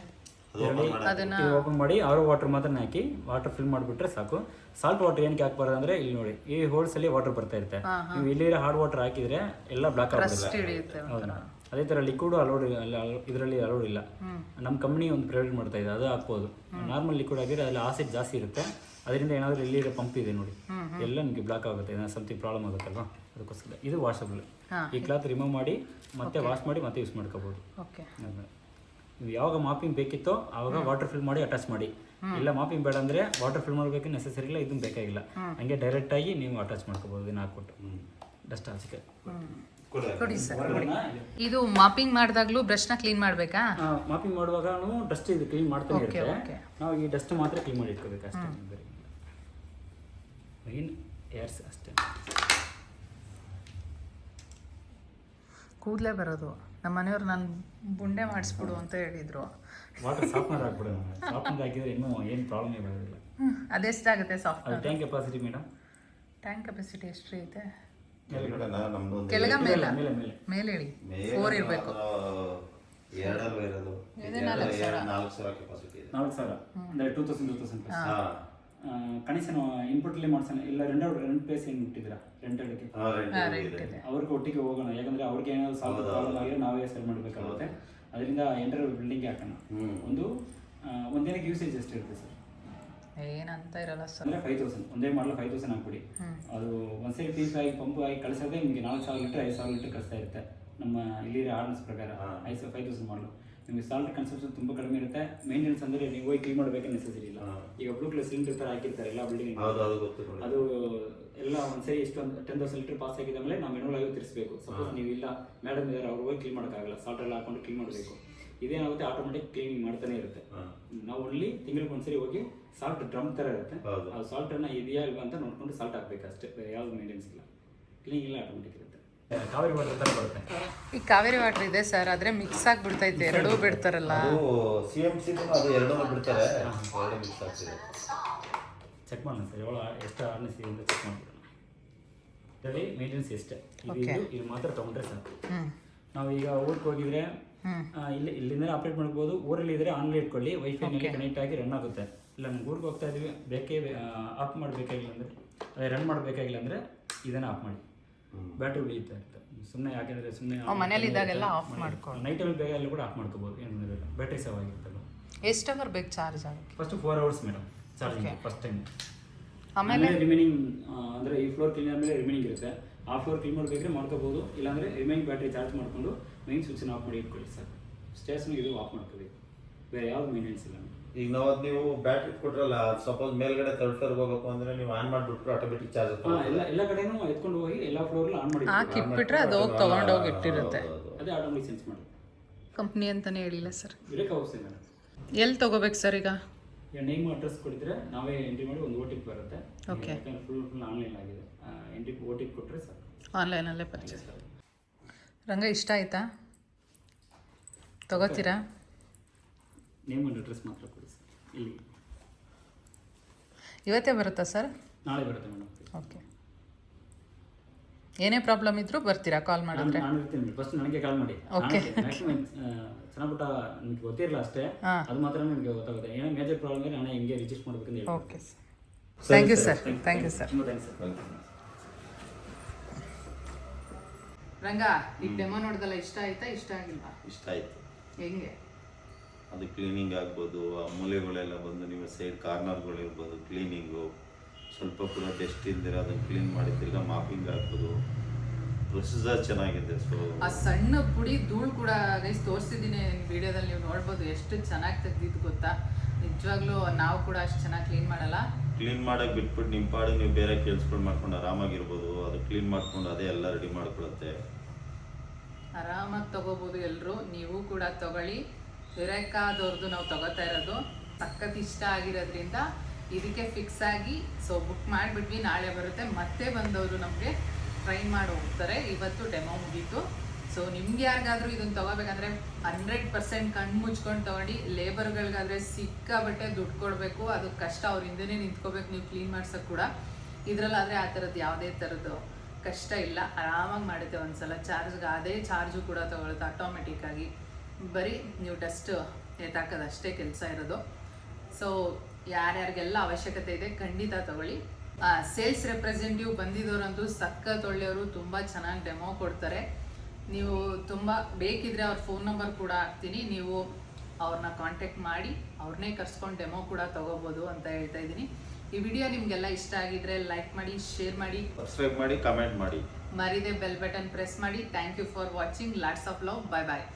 ಅದು ಅದನ್ನ ಓಪನ್ ಮಾಡಿ ಆರೋ ವಾಟರ್ ಮಾತ್ರ ಹಾಕಿ ವಾಟರ್ ಫಿಲ್ ಮಾಡಿಬಿಟ್ರೆ ಸಾಕು. ಸಾಲ್ಟ್ ವಾಟರ್ ಏನಕ್ಕೆ ಹಾಕ್ಬಾರ್ದು ಅಂದ್ರೆ ಇಲ್ಲಿ ನೋಡಿ ಈ ಹೋಲ್ಸ್ ಅಲ್ಲಿ ವಾಟರ್ ಬರ್ತಾ ಇರುತ್ತೆ. ನೀವು ಇಲ್ಲಿ ಹಾರ್ಡ್ ವಾಟರ್ ಹಾಕಿದ್ರೆ ಎಲ್ಲ ಬ್ಲಾಕ್ ಆಗುತ್ತೆ ಆಗ್ಬಿಡುತ್ತೆ ಹೌದಾ. ಅದೇ ತರ ಲಿಕ್ವಿಡ್ ಅಲೋಡ್ ಇದರಲ್ಲಿ ಅಲೋಡ್ ಇಲ್ಲ. ನಮ್ಮ ಕಂಪ್ನಿ ಒಂದು ಪ್ರೈವೇಟ್ ಮಾಡ್ತಾ ಇದೆ ಅದು ಹಾಕ್ಬೋದು. ನಾರ್ಮಲ್ ಲಿಕ್ವಿಡ್ ಆಗಿದ್ರೆ ಅಲ್ಲಿ ಆಸಿಡ್ ಜಾಸ್ತಿ ಇರುತ್ತೆ. ಅದರಿಂದ ಏನಾದರೂ ಇಲ್ಲಿ ಪಂಪ್ ಇದೆ ನೋಡಿ. ಎಲ್ಲ ನಿಮಗೆ ಬ್ಲಾಕ್ ಆಗುತ್ತೆ ಏನಾದ್ರು ಸಮಥಿಂಗ್ ಪ್ರಾಬ್ಲಮ್ ಆಗುತ್ತಲ್ವಾ? ಅದಕ್ಕೋಸ್ಕರ. ಇದು ವಾಶಬಲ್ ಈ ಕ್ಲಾತ್ ರಿಮೂವ್ ಮಾಡಿ ಮತ್ತೆ ವಾಶ್ ಮಾಡಿ ಮತ್ತೆ ಯೂಸ್ ಮಾಡ್ಕೋಬೋದು. ಓಕೆ ನೀವು ಯಾವಾಗ ಮಾಪಿಂಗ್ ಬೇಕಿತ್ತೋ ಆವಾಗ ವಾಟರ್ ಫಿಲ್ ಮಾಡಿ ಅಟ್ಯಾಚ್ ಮಾಡಿ. ಇಲ್ಲ ಮಾಪಿಂಗ್ ಬೇಡ ಅಂದ್ರೆ ವಾಟರ್ ಫಿಲ್ ಮಾಡಬೇಕು ನೆಸೆಸರಿ ಇಲ್ಲ ಇದನ್ನು ಬೇಕಾಗಿಲ್ಲ. ಹಂಗೆ ಡೈರೆಕ್ಟ್ ಆಗಿ ನೀವು ಅಟ್ಯಾಚ್ ಮಾಡ್ಕೋಬಹುದು ಇದನ್ನ ಹಾಕ್ಬಿಟ್ಟು. ಡಸ್ಟ್ ಹಾಸಿಗೆ ಕೊಡು. ಕೊಡಿ ಸರ್ ಕೊಡಿ. ಇದು ಮಾಪಿಂಗ್ ಮಾಡಿದಾಗ್ಲೂ ಬ್ರಷ್ನ ಕ್ಲೀನ್ ಮಾಡಬೇಕಾ? ಮಾಪಿಂಗ್ ಮಾಡುವಾಗ ಡಸ್ಟ್ ಇದು ಕ್ಲೀನ್ ಮಾಡ್ತಾ ಓಕೆ ಇರುತ್ತೆ. ನಾವು ಈ ಡಸ್ಟ್ ಮಾತ್ರ ಕ್ಲೀನ್ ಮಾಡಿ ಇಟ್ಕೋಬೇಕು ಅಷ್ಟೇ. ಮೇನ್ ಏರ್ಸ್ ಅಷ್ಟೇ. ಕೂದಲೇ ಬರೋದು. ನಮ್ಮ ಮನೆಯವ್ರು ನಾನು ಬುಂಡೆ ಮಾಡಿಸ್ಬಿಡು ಅಂತ ಹೇಳಿದ್ರು. Water softener ಹಾಕ್ಬಿಡೋಣ. ಸಾಫ್ಟ್ನರ್ ಹಾಕಿದ್ರೆ ಇನ್ನೂ ಏನು ಪ್ರಾಬ್ಲಮ್ ಬರೋದಿಲ್ಲ. ಅದೆಷ್ಟಾಗುತ್ತೆ ಸಾಫ್ಟ್ ಅದು tank capacity madam tank capacity ಎಷ್ಟು ಐತೆ? ಕೆಳಗಡೆ ನಾ- ನಮ್ದು ಒಂದು ಕೆಳಗ ಮೇಲ? ಮೇಲೆ ಮೇಲೆ. ಮೇಲೆ ಹೇಳಿ ಮೇಲೆ ಫೋರ್ ಇರಬೇಕು. ಎರಡಲ್ವ ಇರೋದು? ಇದೆ ನಾಲ್ಕು ಸಾವಿರ. ಎರಡು- ನಾಲ್ಕು ಸಾವಿರ ಕೆಪಾಸಿಟಿ ಇದೆ. ನಾಲ್ಕು ಸಾವಿರ? ಅಂದರೆ ಟೂ ತೌಸಂಡ್ ಟೂ ತೌಸಂಡ್ ಹಾ. ಕನಿಷ್ಠ ಇನ್ಪುಟ್ಲೇ ಮಾಡ್ಸೋಣ. ಇಲ್ಲ ರೆಂಟ್ ರೆಂಟ್ ಪ್ಲೇಸ್ ಹೆಂಗ್ ಬಿಟ್ಟಿದ್ದೀರಾ ರೆಂಟ್ ಹೇಳಕ್ಕೆ ಅವ್ರಿಗೆ ಒಟ್ಟಿಗೆ ಹೋಗೋಣ. ಯಾಕಂದ್ರೆ ಅವ್ರಿಗೆ ಏನಾದ್ರು ಸಾಲ ಪ್ರಾಬ್ಲಮ್ ಆಗಿದ್ರೆ ನಾವೇ ಸೆಲ್ ಮಾಡಬೇಕಾಗುತ್ತೆ. ಅದರಿಂದ ಎಂಟರ್ ಬಿಲ್ಡಿಂಗ್ ಹಾಕೋಣ. ಒಂದು ಒಂದೇನಕ್ಕೆ ಒಂದಿನಕ್ಕೆ ಯೂಸೇಜ್ ಎಷ್ಟು ಇರುತ್ತೆ ಸರ್? ಏನಂತ ಇರಲ್ಲ ಸರ್. ಅಂದ್ರೆ ಫೈವ್ ತೌಸಂಡ್ ಒಂದೇ ಮಾಡಲು ಫೈವ್ ತೌಸಂಡ್ ಹಾಕ್ಬಿಡಿ. ಅದು ಒಂದ್ಸರಿ ಪೀಸ್ ಆಗಿ ಪಂಪ್ ಆಗಿ ಕಳಿಸೋದೇ ನಿಮಗೆ ನಾಲ್ಕು ಸಾವಿರ ಲೀಟರ್ ಐದು ಸಾವಿರ ಲೀಟರ್ ಕಳಿಸ್ತಾ ಇರುತ್ತೆ. ನಮ್ಮ ಇಲ್ಲಿ ಆರ್ಡರ್ಸ್ ಪ್ರಕಾರ. ಐದು ಸಾವಿರ ಫೈವ್ ತೌಸಂಡ್ ಮಾಡಲು ನಿಮಗೆ ಸಾಲ್ಟ್ ಕನ್ಸಂಪ್ಷನ್ ತುಂಬ ಕಡಿಮೆ ಇರುತ್ತೆ. ಮೇಂಟೆನೆನ್ಸ್ ಅಂದ್ರೆ ನೀವು ಹೋಗಿ ಕ್ಲೀನ್ ಮಾಡಬೇಕು ನೆಸೆಸರಿ ಇಲ್ಲ. ಈಗ ಬ್ಲೂ ಕಲರ್ ಸಿಲಿಂಡರ್ ಥರ ಹಾಕಿರ್ತಾರೆ ಎಲ್ಲ ಬಿಲ್ಡಿಂಗ್ ಅದು ಎಲ್ಲ ಒಂದ್ಸರಿ ಇಷ್ಟೊಂದು ಟೆನ್ ತೌಸಂಡ್ ಲೀಟರ್ ಪಾಸ್ ಆಗಿದ ಮೇಲೆ ನಾವು ಮೆನುವಲ್ ಆಗಿ ತಿರ್ಸ್ಬೇಕು ಸಪೋಸ್ ನೀವು ಇಲ್ಲ ಮೇಡಮ್ ಇದ್ದಾರೆ ಅವ್ರು ಹೋಗಿ ಕ್ಲೀನ್ ಮಾಡೋಕ್ಕಾಗಲ್ಲ ಸಾಲ್ಟ್ ಎಲ್ಲ ಹಾಕೊಂಡು ಕ್ಲೀನ್ ಮಾಡಬೇಕು. ಇದೇನಾಗುತ್ತೆ ಆಟೋಮೆಟಿಕ್ ಕ್ಲೀನಿಂಗ್ ಮಾಡ್ತಾನೆ ಇರುತ್ತೆ. ನಾವು ಓನ್ಲಿ ತಿಂಗಳಿಗೆ ಒಂದ್ಸರಿ ಹೋಗಿ ಸಾಲ್ಟ್ ಡ್ರಮ್ ಥರ ಇರುತ್ತೆ. ಆ ಸಾಲ್ಟ್ ಅನ್ನ ಇದೆಯಾ ಇಲ್ವಾ ಅಂತ ನೋಡ್ಕೊಂಡು ಸಾಲ್ಟ್ ಹಾಕ್ಬೇಕು ಅಷ್ಟೇ ಬೇರೆ ಯಾವ್ದು ಮೇಂಟೆನ್ಸ್ ಇಲ್ಲ. ಕ್ಲೀನಿಂಗ್ ಇಲ್ಲ ಆಟೋಮೆಟಿಕ್ ಕಾವೇರಿ ವಾಟರ್ ತರ ಬರುತ್ತೆ. ಈ ಕಾವೇರಿ ವಾಟರ್ ಇದೆ ಸರ್ ಆದ್ರೆ ಮಿಕ್ಸ್ ಆಗಿ ಬಿಡ್ತೈತೆ ಎರಡೂ ಬಿಡ್ತಾರಲ್ಲ. ಸಿ ಸಿಎಂಸಿ ಸಿ ಅದು ಎರಡೂ ಬಿಡ್ತಾರೆ ಎರಡು ಮಿಕ್ಸ್ ಆಗ್ತಿದೆ. ಚೆಕ್ ಮಾಡೋಣ ಸರ್ ಎವಳ ಎಷ್ಟು ಅನ್ನಿಸಿ ಅಂತ ಚೆಕ್ ಮಾಡ್ಬಿಡೋಣ ಇದರಲ್ಲಿ ಮೇಂಟೆನೆನ್ಸ್ ಎಷ್ಟು? ಇದು ಇದು ಮಾತ್ರ ತೊಗೊಂಡ್ರೆ ಸರ್ ನಾವು ಈಗ ಊರಿಗೆ ಹೋಗಿದ್ರೆ ಇಲ್ಲಿ ಇಲ್ಲಿಂದ ಆಪ್ರೇಟ್ ಮಾಡ್ಬೋದು. ಊರಲ್ಲಿ ಇದ್ರೆ ಆನ್ಲೈನ್ ಇಟ್ಕೊಳ್ಳಿ ವೈಫೈನಲ್ಲಿ ಕನೆಕ್ಟ್ ಆಗಿ ರನ್ ಆಗುತ್ತೆ. ಇಲ್ಲ ನಮ್ಗೆ ಊರಿಗೆ ಹೋಗ್ತಾ ಇದೀವಿ ಬೇಕೇ ಆಫ್ ಮಾಡಬೇಕಾಗಿಲ್ಲ ಅಂದರೆ ರನ್ ಮಾಡಬೇಕಾಗಿಲ್ಲ ಅಂದರೆ ಇದನ್ನು ಆಫ್ ಮಾಡಿ. ಬ್ಯಾಟ್ರಿ ಉಳಿಯುತ್ತಾ ಇರುತ್ತೆ ಸುಮ್ಮನೆ ಯಾಕೆಂದ್ರೆ ಸುಮ್ಮನೆ ಮನೇಲಿ ಇದ್ದಾಗೆಲ್ಲ ನೈಟ್ ಅಲ್ಲಿ ನೈಟಲ್ಲಿ ಅಲ್ಲಿ ಕೂಡ ಆಫ್ ಮಾಡ್ಕೋಬೋದು. ಏನು ಇಲ್ಲ. ಬ್ಯಾಟ್ರಿ ಸೇವ್ ಆಗಿರುತ್ತಲ್ಲ ಎಷ್ಟು ಅವರ್ ಬೇಕು ಚಾರ್ಜ್ ಆಗಕ್ಕೆ? First four hours madam charging first time ಆಮೇಲೆ? ರಿಮೈನಿಂಗ್ ಅಂದರೆ ಈ ಫ್ಲೋರ್ ಕ್ಲೀನರ್ ಮೇಲೆ ರಿಮೈನಿಂಗ್ ಇರುತ್ತೆ. ಆ ಫ್ಲೋರ್ ಕ್ಲೀನ್ ಮಾಡಬೇಕ್ರೆ ಮಾಡ್ಕೋಬೋದು ಇಲ್ಲಾಂದರೆ ರಿಮೈನಿಂಗ್ ಬ್ಯಾಟ್ರಿ ಚಾರ್ಜ್ ಮಾಡಿಕೊಂಡು ಮೈನ್ ಸ್ವಿಚ್ನ ಆಫ್ ಮಾಡಿ ಇಟ್ಕೊಳ್ಳಿ ಸರ್. ಸ್ಟೇಷನ್ ಇದು ಆಫ್ ಮಾಡ್ಕೋಬೇಕು. ಬೇರೆ ಯಾವ್ದು ಮೇಂಟೆನೆನ್ಸ್ ಇಲ್ಲ ಈಗ ನಾವು ಅದು ನೀವು ಬ್ಯಾಟ್ರಿ ಕೊಟ್ರಲ್ಲ ಸಪೋಸ್ ಮೇಲ್ಗಡೆ ತರ್ಡ್ ಫ್ಲೋರ್ ಹೋಗಬೇಕು ಅಂದ್ರೆ ನೀವು ಆನ್ ಮಾಡಿಬಿಟ್ರೆ ಆಟೋಮೆಟಿಕ್ ಚಾರ್ಜ್ ಹಾಂ ಎಲ್ಲ ಎಲ್ಲ ಕಡೆನೂ ಎತ್ಕೊಂಡು ಹೋಗಿ ಎಲ್ಲ ಫ್ಲೋರ್ಲು ಆನ್ ಮಾಡಿ ಹಾಕಿ ಇಟ್ಬಿಟ್ರೆ ಅದು ಹೋಗಿ ತೊಗೊಂಡೋಗಿ ಇಟ್ಟಿರುತ್ತೆ. ಅದೇ ಆಟೋಮೆಟಿಕ್ ಸೆನ್ಸ್ ಮಾಡಿ ಕಂಪ್ನಿ ಅಂತಾನೆ ಹೇಳಿಲ್ಲ ಸರ್ ಇರಕ್ಕೆ ಅವಶ್ಯ ಮೇಡಮ್ ಎಲ್ಲಿ ತಗೋಬೇಕು ಸರ್ ಈಗ? ಈಗ ನೇಮ್ ಅಡ್ರೆಸ್ ಕೊಡಿದ್ರೆ ನಾವೇ ಎಂಟ್ರಿ ಮಾಡಿ ಒಂದು ಓ ಟಿ ಪಿ ಬರುತ್ತೆ. ಓಕೆ ಯಾಕಂದ್ರೆ ಫುಲ್ ಫುಲ್ ಆನ್ಲೈನ್ ಆಗಿದೆ. ಎಂಟ್ರಿ ಓ ಟಿ ಸರ್ ಕೊಟ್ಟರೆ ಸಾಕು. ಆನ್ಲೈನಲ್ಲೇ ಪರ್ಚೇಸ್ ರಂಗ ಇಷ್ಟ ಆಯ್ತಾ? ತಗೋತೀರಾ? ನೇಮ್ ಅಂಡ್ ಅಡ್ರೆಸ್ ಮಾತ್ರ ಕೊಡಿ. ಇಲ್ಲಿ. ಇವತ್ತೇ ಬರುತ್ತಾ ಸರ್? ನಾಳೆ ಬರುತ್ತೆ ಮೇಡಮ್. ಓಕೆ. ಏನೇ ಪ್ರಾಬ್ಲಮ್ ಇದ್ರೂ ಬರ್ತೀರಾ ಕಾಲ್ ನಾನು ಮಾಡಿದ್ರೆ? ನಾನು ಇರ್ತೀನಿ ಫಸ್ಟ್ ನನಗೆ ಕಾಲ್ ಮಾಡಿ. ಓಕೆ. ಸಣ್ಣ ಪುಟ್ಟ ನಿಮಗೆ ಗೊತ್ತಿರಲ್ಲ ಅಷ್ಟೇ. ಅದು ಮಾತ್ರ ನಿಮಗೆ ಗೊತ್ತಾಗುತ್ತೆ. ಏನೋ ಮೇಜರ್ ಪ್ರಾಬ್ಲಮ್ ಇದ್ರೆ ಹೆಂಗೆ ಹಿಂಗೆ ರಿಜಿಸ್ಟ್ ಮಾಡ್ಬೇಕಂತ ಹೇಳಿ okay sir. Thank you sir. Thank you sir. ತುಂಬ ಥ್ಯಾಂಕ್ಸ್ ಸರ್. ರಂಗ ಈಗ ಡೆಮೋ ನೋಡ್ದಲ್ಲ ಇಷ್ಟ ಆಯ್ತಾ? ಇಷ್ಟ ಆಗಿಲ್ಲ ಇಷ್ಟ ಆಯ್ತು. ಹೆಂಗೆ? ಅದು ಕ್ಲೀನಿಂಗ್ ಆಗ್ಬೋದು ಆ ಮೂಲೆಗಳೆಲ್ಲ ಬಂದು ನೀವು ಸೈಡ್ ಕಾರ್ನರ್ಗಳು ಇರ್ಬೋದು ಕ್ಲೀನಿಂಗು ಸ್ವಲ್ಪ ಕೂಡ ಡಸ್ಟ್ ಇಲ್ದಿರ ಅದನ್ನು ಕ್ಲೀನ್ ಮಾಡಿ ತಿರ್ಗಾ ಮಾಪಿಂಗ್ ಆಗ್ಬೋದು. ಪ್ರೊಸೀಜರ್ ಚೆನ್ನಾಗಿದೆ ಸೊ ಆ ಸಣ್ಣ ಪುಡಿ ಧೂಳು ಕೂಡ ಗೈಸ್ ತೋರಿಸಿದ್ದೀನಿ ವಿಡಿಯೋದಲ್ಲಿ ನೀವು ನೋಡ್ಬೋದು ಎಷ್ಟು ಚೆನ್ನಾಗಿ ತೆಗ್ದಿದ್ದು ಗೊತ್ತಾ? ನಿಜವಾಗ್ಲೂ ನಾವು ಕೂಡ ಅಷ್ಟು ಚೆನ್ನಾಗಿ ಕ್ಲೀನ್ ಮಾಡಲ್ಲ. ಕ್ಲೀನ್ ಮಾಡೋಕೆ ಬಿಟ್ಬಿಟ್ಟು ನಿಮ್ಮ ಪಾಡಿಗೆ ನೀವು ಬೇರೆ ಕೆಲ್ಸಗಳು ಮಾಡ್ಕೊಂಡು ಆರಾಮಾಗಿರ್ಬೋದು ಅದು ಕ್ಲೀನ್ ಮಾಡ್ಕೊಂಡು ಅದೇ ಎಲ್ಲ ರೆಡಿ ಮಾಡ್ಕೊಳುತ್ತೆ. ಆರಾಮಾಗಿ ತಗೋಬೋದು ಎಲ್ಲರೂ ನೀವು ಕೂಡ ತಗೊಳ್ಳಿ. ಯುರೇಕಾದವ್ರದ್ದು ನಾವು ತಗೋತಾ ಇರೋದು. ಸಖತ್ ಇಷ್ಟ ಆಗಿರೋದ್ರಿಂದ ಇದಕ್ಕೆ ಫಿಕ್ಸ್ ಆಗಿ ಸೊ ಬುಕ್ ಮಾಡಿಬಿಟ್ವಿ, ನಾಳೆ ಬರುತ್ತೆ. ಮತ್ತೆ ಬಂದವರು ನಮಗೆ ಟ್ರೈ ಮಾಡಿ ಹೋಗ್ತಾರೆ. ಇವತ್ತು ಡೆಮೋ ಮುಗೀತು. ಸೊ ನಿಮ್ಗೆ ಯಾರಿಗಾದ್ರೂ ಇದನ್ನು ತಗೋಬೇಕಂದ್ರೆ ಹಂಡ್ರೆಡ್ ಪರ್ಸೆಂಟ್ ಕಣ್ಣು ಮುಚ್ಕೊಂಡು ತಗೊಂಡು. ಲೇಬರ್ಗಳಿಗಾದ್ರೆ ಸಿಕ್ಕಾಬಟ್ಟೆ ದುಡ್ಡು ಕೊಡಬೇಕು. ಅದು ಕಷ್ಟ ಅವ್ರ ಹಿಂದೆನೇ ನಿಂತ್ಕೋಬೇಕು. ನೀವು ಕ್ಲೀನ್ ಮಾಡ್ಸೋಕೆ ಕೂಡ. ಇದರಲ್ಲಾದರೆ ಆ ಥರದ್ದು ಯಾವುದೇ ಥರದ್ದು ಕಷ್ಟ ಇಲ್ಲ. ಆರಾಮಾಗಿ ಮಾಡುತ್ತೆ ಒಂದು ಸಲ ಚಾರ್ಜ್ಗೆ ಅದೇ ಚಾರ್ಜು ಕೂಡ ತಗೊಳುತ್ತೆ ಆಟೋಮೆಟಿಕ್ ಆಗಿ. ಬರೀ ನೀವು ಡಸ್ಟ್ ಎತ್ತಾಕೋದು ಅಷ್ಟೇ ಕೆಲಸ ಇರೋದು. ಸೊ ಯಾರ್ಯಾರಿಗೆಲ್ಲ ಅವಶ್ಯಕತೆ ಇದೆ ಖಂಡಿತ ತಗೊಳ್ಳಿ. ಸೇಲ್ಸ್ ರೆಪ್ರೆಸೆಂಟಿವ್ ಬಂದಿದ್ದವರಂತೂ ಸಖತ್ ಒಳ್ಳೆಯವರು ತುಂಬ ಚೆನ್ನಾಗಿ ಡೆಮೋ ಕೊಡ್ತಾರೆ. ನೀವು ತುಂಬ ಬೇಕಿದ್ರೆ ಅವ್ರ ಫೋನ್ ನಂಬರ್ ಕೂಡ ಹಾಕ್ತೀನಿ. ನೀವು ಅವ್ರನ್ನ ಕಾಂಟ್ಯಾಕ್ಟ್ ಮಾಡಿ ಅವ್ರನ್ನೇ ಕರ್ಸ್ಕೊಂಡು ಡೆಮೋ ಕೂಡ ತಗೋಬೋದು ಅಂತ ಹೇಳ್ತಾ ಇದ್ದೀನಿ. ಈ ವಿಡಿಯೋ ನಿಮಗೆಲ್ಲ ಇಷ್ಟ ಆಗಿದ್ರೆ ಲೈಕ್ ಮಾಡಿ ಶೇರ್ ಮಾಡಿ. ಸಬ್ಸ್ಕ್ರೈಬ್ ಮಾಡಿ ಕಮೆಂಟ್ ಮಾಡಿ. ಮರಿದೆ ಬೆಲ್ ಬಟನ್ ಪ್ರೆಸ್ ಮಾಡಿ. Thank you for watching lots of love bye bye